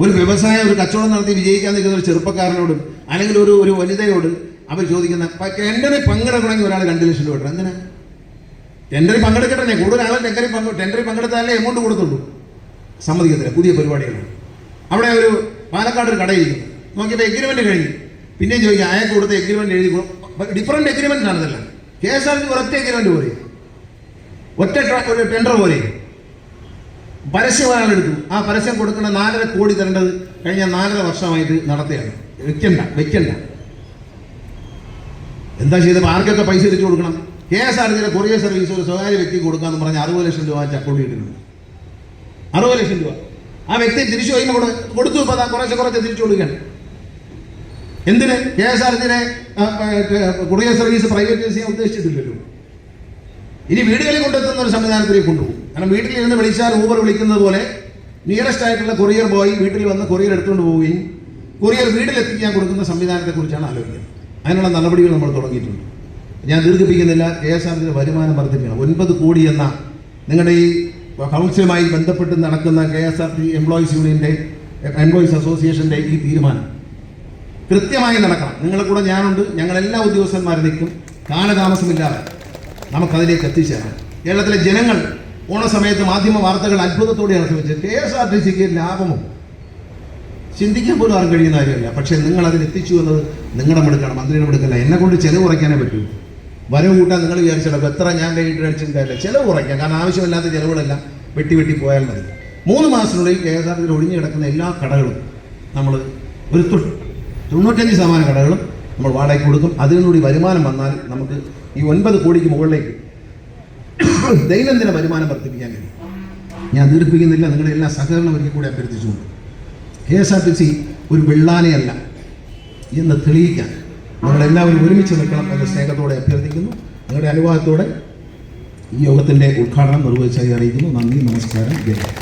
ഒരു വ്യവസായം ഒരു കച്ചവടം നടത്തി വിജയിക്കാൻ നിൽക്കുന്ന ഒരു ചെറുപ്പക്കാരനോടും അല്ലെങ്കിൽ ഒരു ഒരു വനിതയോട് അവർ ചോദിക്കുന്ന ടെൻഡറിൽ പങ്കെടുക്കണമെങ്കിൽ ഒരാൾ രണ്ട് ലക്ഷം രൂപ ഇടണം. എന്തിനാ? ടെൻഡറിൽ പങ്കെടുക്കട്ടെ. കൂടുതൽ ആളെ ടെൻഡറിൽ പങ്കെടുത്താലേ എമൗണ്ട് കൊടുത്തുള്ളൂ. സമ്മതിക്കത്തില്ല. പുതിയ പരിപാടികളാണ്. അവിടെ ഒരു പാലക്കാട് ഒരു കടയിരിക്കുന്നു നോക്കിയപ്പോൾ എഗ്രിമെന്റ് കഴിഞ്ഞു. പിന്നെ ചോദിക്കുക അയാൾക്ക് കൊടുത്ത എഗ്രിമെന്റ് എഴുതി ഡിഫറെന്റ് എഗ്രിമെന്റ് ആണ് കെ എസ് ആർ ടി ഒറ്റ എഗ്രിമെന്റ് പോലെ ഒറ്റ ഒരു ടെൻഡർ പോലെ പരസ്യം എടുത്തു. ആ പരസ്യം കൊടുക്കുന്ന നാലര കോടി തരേണ്ടത് കഴിഞ്ഞ നാലര വർഷമായിട്ട് നടത്തുകയാണ്. വെക്കണ്ട വെക്കണ്ട. എന്താ ചെയ്തത്? ആർക്കൊക്കെ പൈസ തിരിച്ചു കൊടുക്കണം? കെ എസ് ആർ ടിയിലെ കൊറിയർ സർവീസ് ഒരു സ്വകാര്യ വ്യക്തിക്ക് കൊടുക്കാന്ന് പറഞ്ഞ് അറുപത് ലക്ഷം രൂപ അക്കൗണ്ട് ഇട്ടിട്ടുണ്ട്. അറുപത് ലക്ഷം രൂപ. ആ വ്യക്തി തിരിച്ചു കഴിയുമ്പോൾ കൊടു- കൊടുത്തു ഇപ്പൊ കുറേശ്ശെ കുറച്ച് തിരിച്ചു കൊടുക്കുകയാണ് എന്തിന്? കെ എസ് ആർ ടിയുടെ കൊറിയർ സർവീസ് പ്രൈവറ്റൈസ് ചെയ്യാൻ ഉദ്ദേശിച്ചിട്ടില്ലല്ലോ. ഇനി വീടുകളിൽ കൊണ്ടെത്തുന്ന ഒരു സംവിധാനത്തിലേക്ക് കൊണ്ടുപോകും. കാരണം വീട്ടിൽ ഇരുന്ന് വിളിച്ചാൽ ഊബർ വിളിക്കുന്നത് പോലെ നിയറസ്റ്റ് ആയിട്ടുള്ള കൊറിയർ ബോയ് വീട്ടിൽ വന്ന് കൊറിയർ എടുത്തുകൊണ്ട് പോവുകയും കൊറിയർ വീട്ടിലെത്തിക്കാൻ കൊടുക്കുന്ന സംവിധാനത്തെക്കുറിച്ചാണ് ആലോചിക്കുന്നത്. അതിനുള്ള നടപടികൾ നമ്മൾ തുടങ്ങിയിട്ടുണ്ട്. ഞാൻ ദീർഘിപ്പിക്കുന്നില്ല. കെ എസ് ആർ ടിയുടെ വരുമാനം വർദ്ധിപ്പിക്കണം. ഒൻപത് കോടി എന്ന നിങ്ങളുടെ ഈ കൗൺസിലുമായി ബന്ധപ്പെട്ട് നടക്കുന്ന K S R T employees യൂണിയന്റെ എംപ്ലോയീസ് അസോസിയേഷന്റെ ഈ തീരുമാനം. കൃത്യമായി നടക്കണം. നിങ്ങളെ കൂടെ ഞാനുണ്ട്. ഞങ്ങളെല്ലാ ഉദ്യോഗസ്ഥന്മാരും നിൽക്കും. കാലതാമസമില്ലാതെ നമുക്കതിലേക്ക് എത്തിച്ചേരാം. കേരളത്തിലെ ജനങ്ങൾ ഓണസമയത്ത് മാധ്യമ വാർത്തകൾ അത്ഭുതത്തോടെയാണ് ശ്രമിച്ചത്. കെ എസ് ആർ ടി സിക്ക് ലാഭമോ? ചിന്തിക്കാൻ പോലും ആരും കഴിയുന്ന കാര്യമല്ല. പക്ഷേ നിങ്ങൾ അതിൽ എത്തിച്ചു എന്നത് നിങ്ങളുടെ മെടുക്കണം. മന്ത്രിയുടെ മെടുക്കല്ല. എന്നെ കൊണ്ട് ചെലവ് കുറയ്ക്കാനേ പറ്റൂ. വരവ് കൂട്ടാൻ നിങ്ങൾ വിചാരിച്ചപ്പോൾ എത്ര ഞാൻ കൈയിട്ട് അടിച്ചും കാര്യമില്ല ചിലവ് കുറയ്ക്കാം. കാരണം ആവശ്യമില്ലാത്ത ചിലവുകളെല്ലാം വെട്ടി വെട്ടി പോയാൽ മതി. മൂന്ന് മാസത്തിനുള്ളിൽ കെ എസ് ആർ ടിയിൽ ഒഴിഞ്ഞു കിടക്കുന്ന എല്ലാ കടകളും നമ്മൾ ഒരു തൊണ്ണൂറ്റഞ്ച് ശതമാനം കടകളും നമ്മൾ വാടകയ്ക്ക് കൊടുക്കും. അതിനൂടി വരുമാനം വന്നാൽ നമുക്ക് ഈ ഒൻപത് കോടിക്ക് മുകളിലേക്ക് ദൈനംദിന വരുമാനം വർദ്ധിപ്പിക്കാൻ കഴിയും. ഞാൻ ദീർഘിപ്പിക്കുന്നില്ല. നിങ്ങളുടെ എല്ലാ സഹകരണം ഒരിക്കൽ കൂടി അഭ്യർത്ഥിച്ചുകൊണ്ട്. K S R T C ഒരു വെള്ളാനയല്ല എന്ന് തെളിയിക്കാൻ നിങ്ങളെല്ലാവരും ഒരുമിച്ച് നിൽക്കണം എന്ന സ്നേഹത്തോടെ അഭ്യർത്ഥിക്കുന്നു. നിങ്ങളുടെ അനുവാദത്തോടെ ഈ യോഗത്തിന്റെ ഉദ്ഘാടനം നിർവഹിച്ചായി അറിയിക്കുന്നു. നന്ദി നമസ്കാരം. ജയ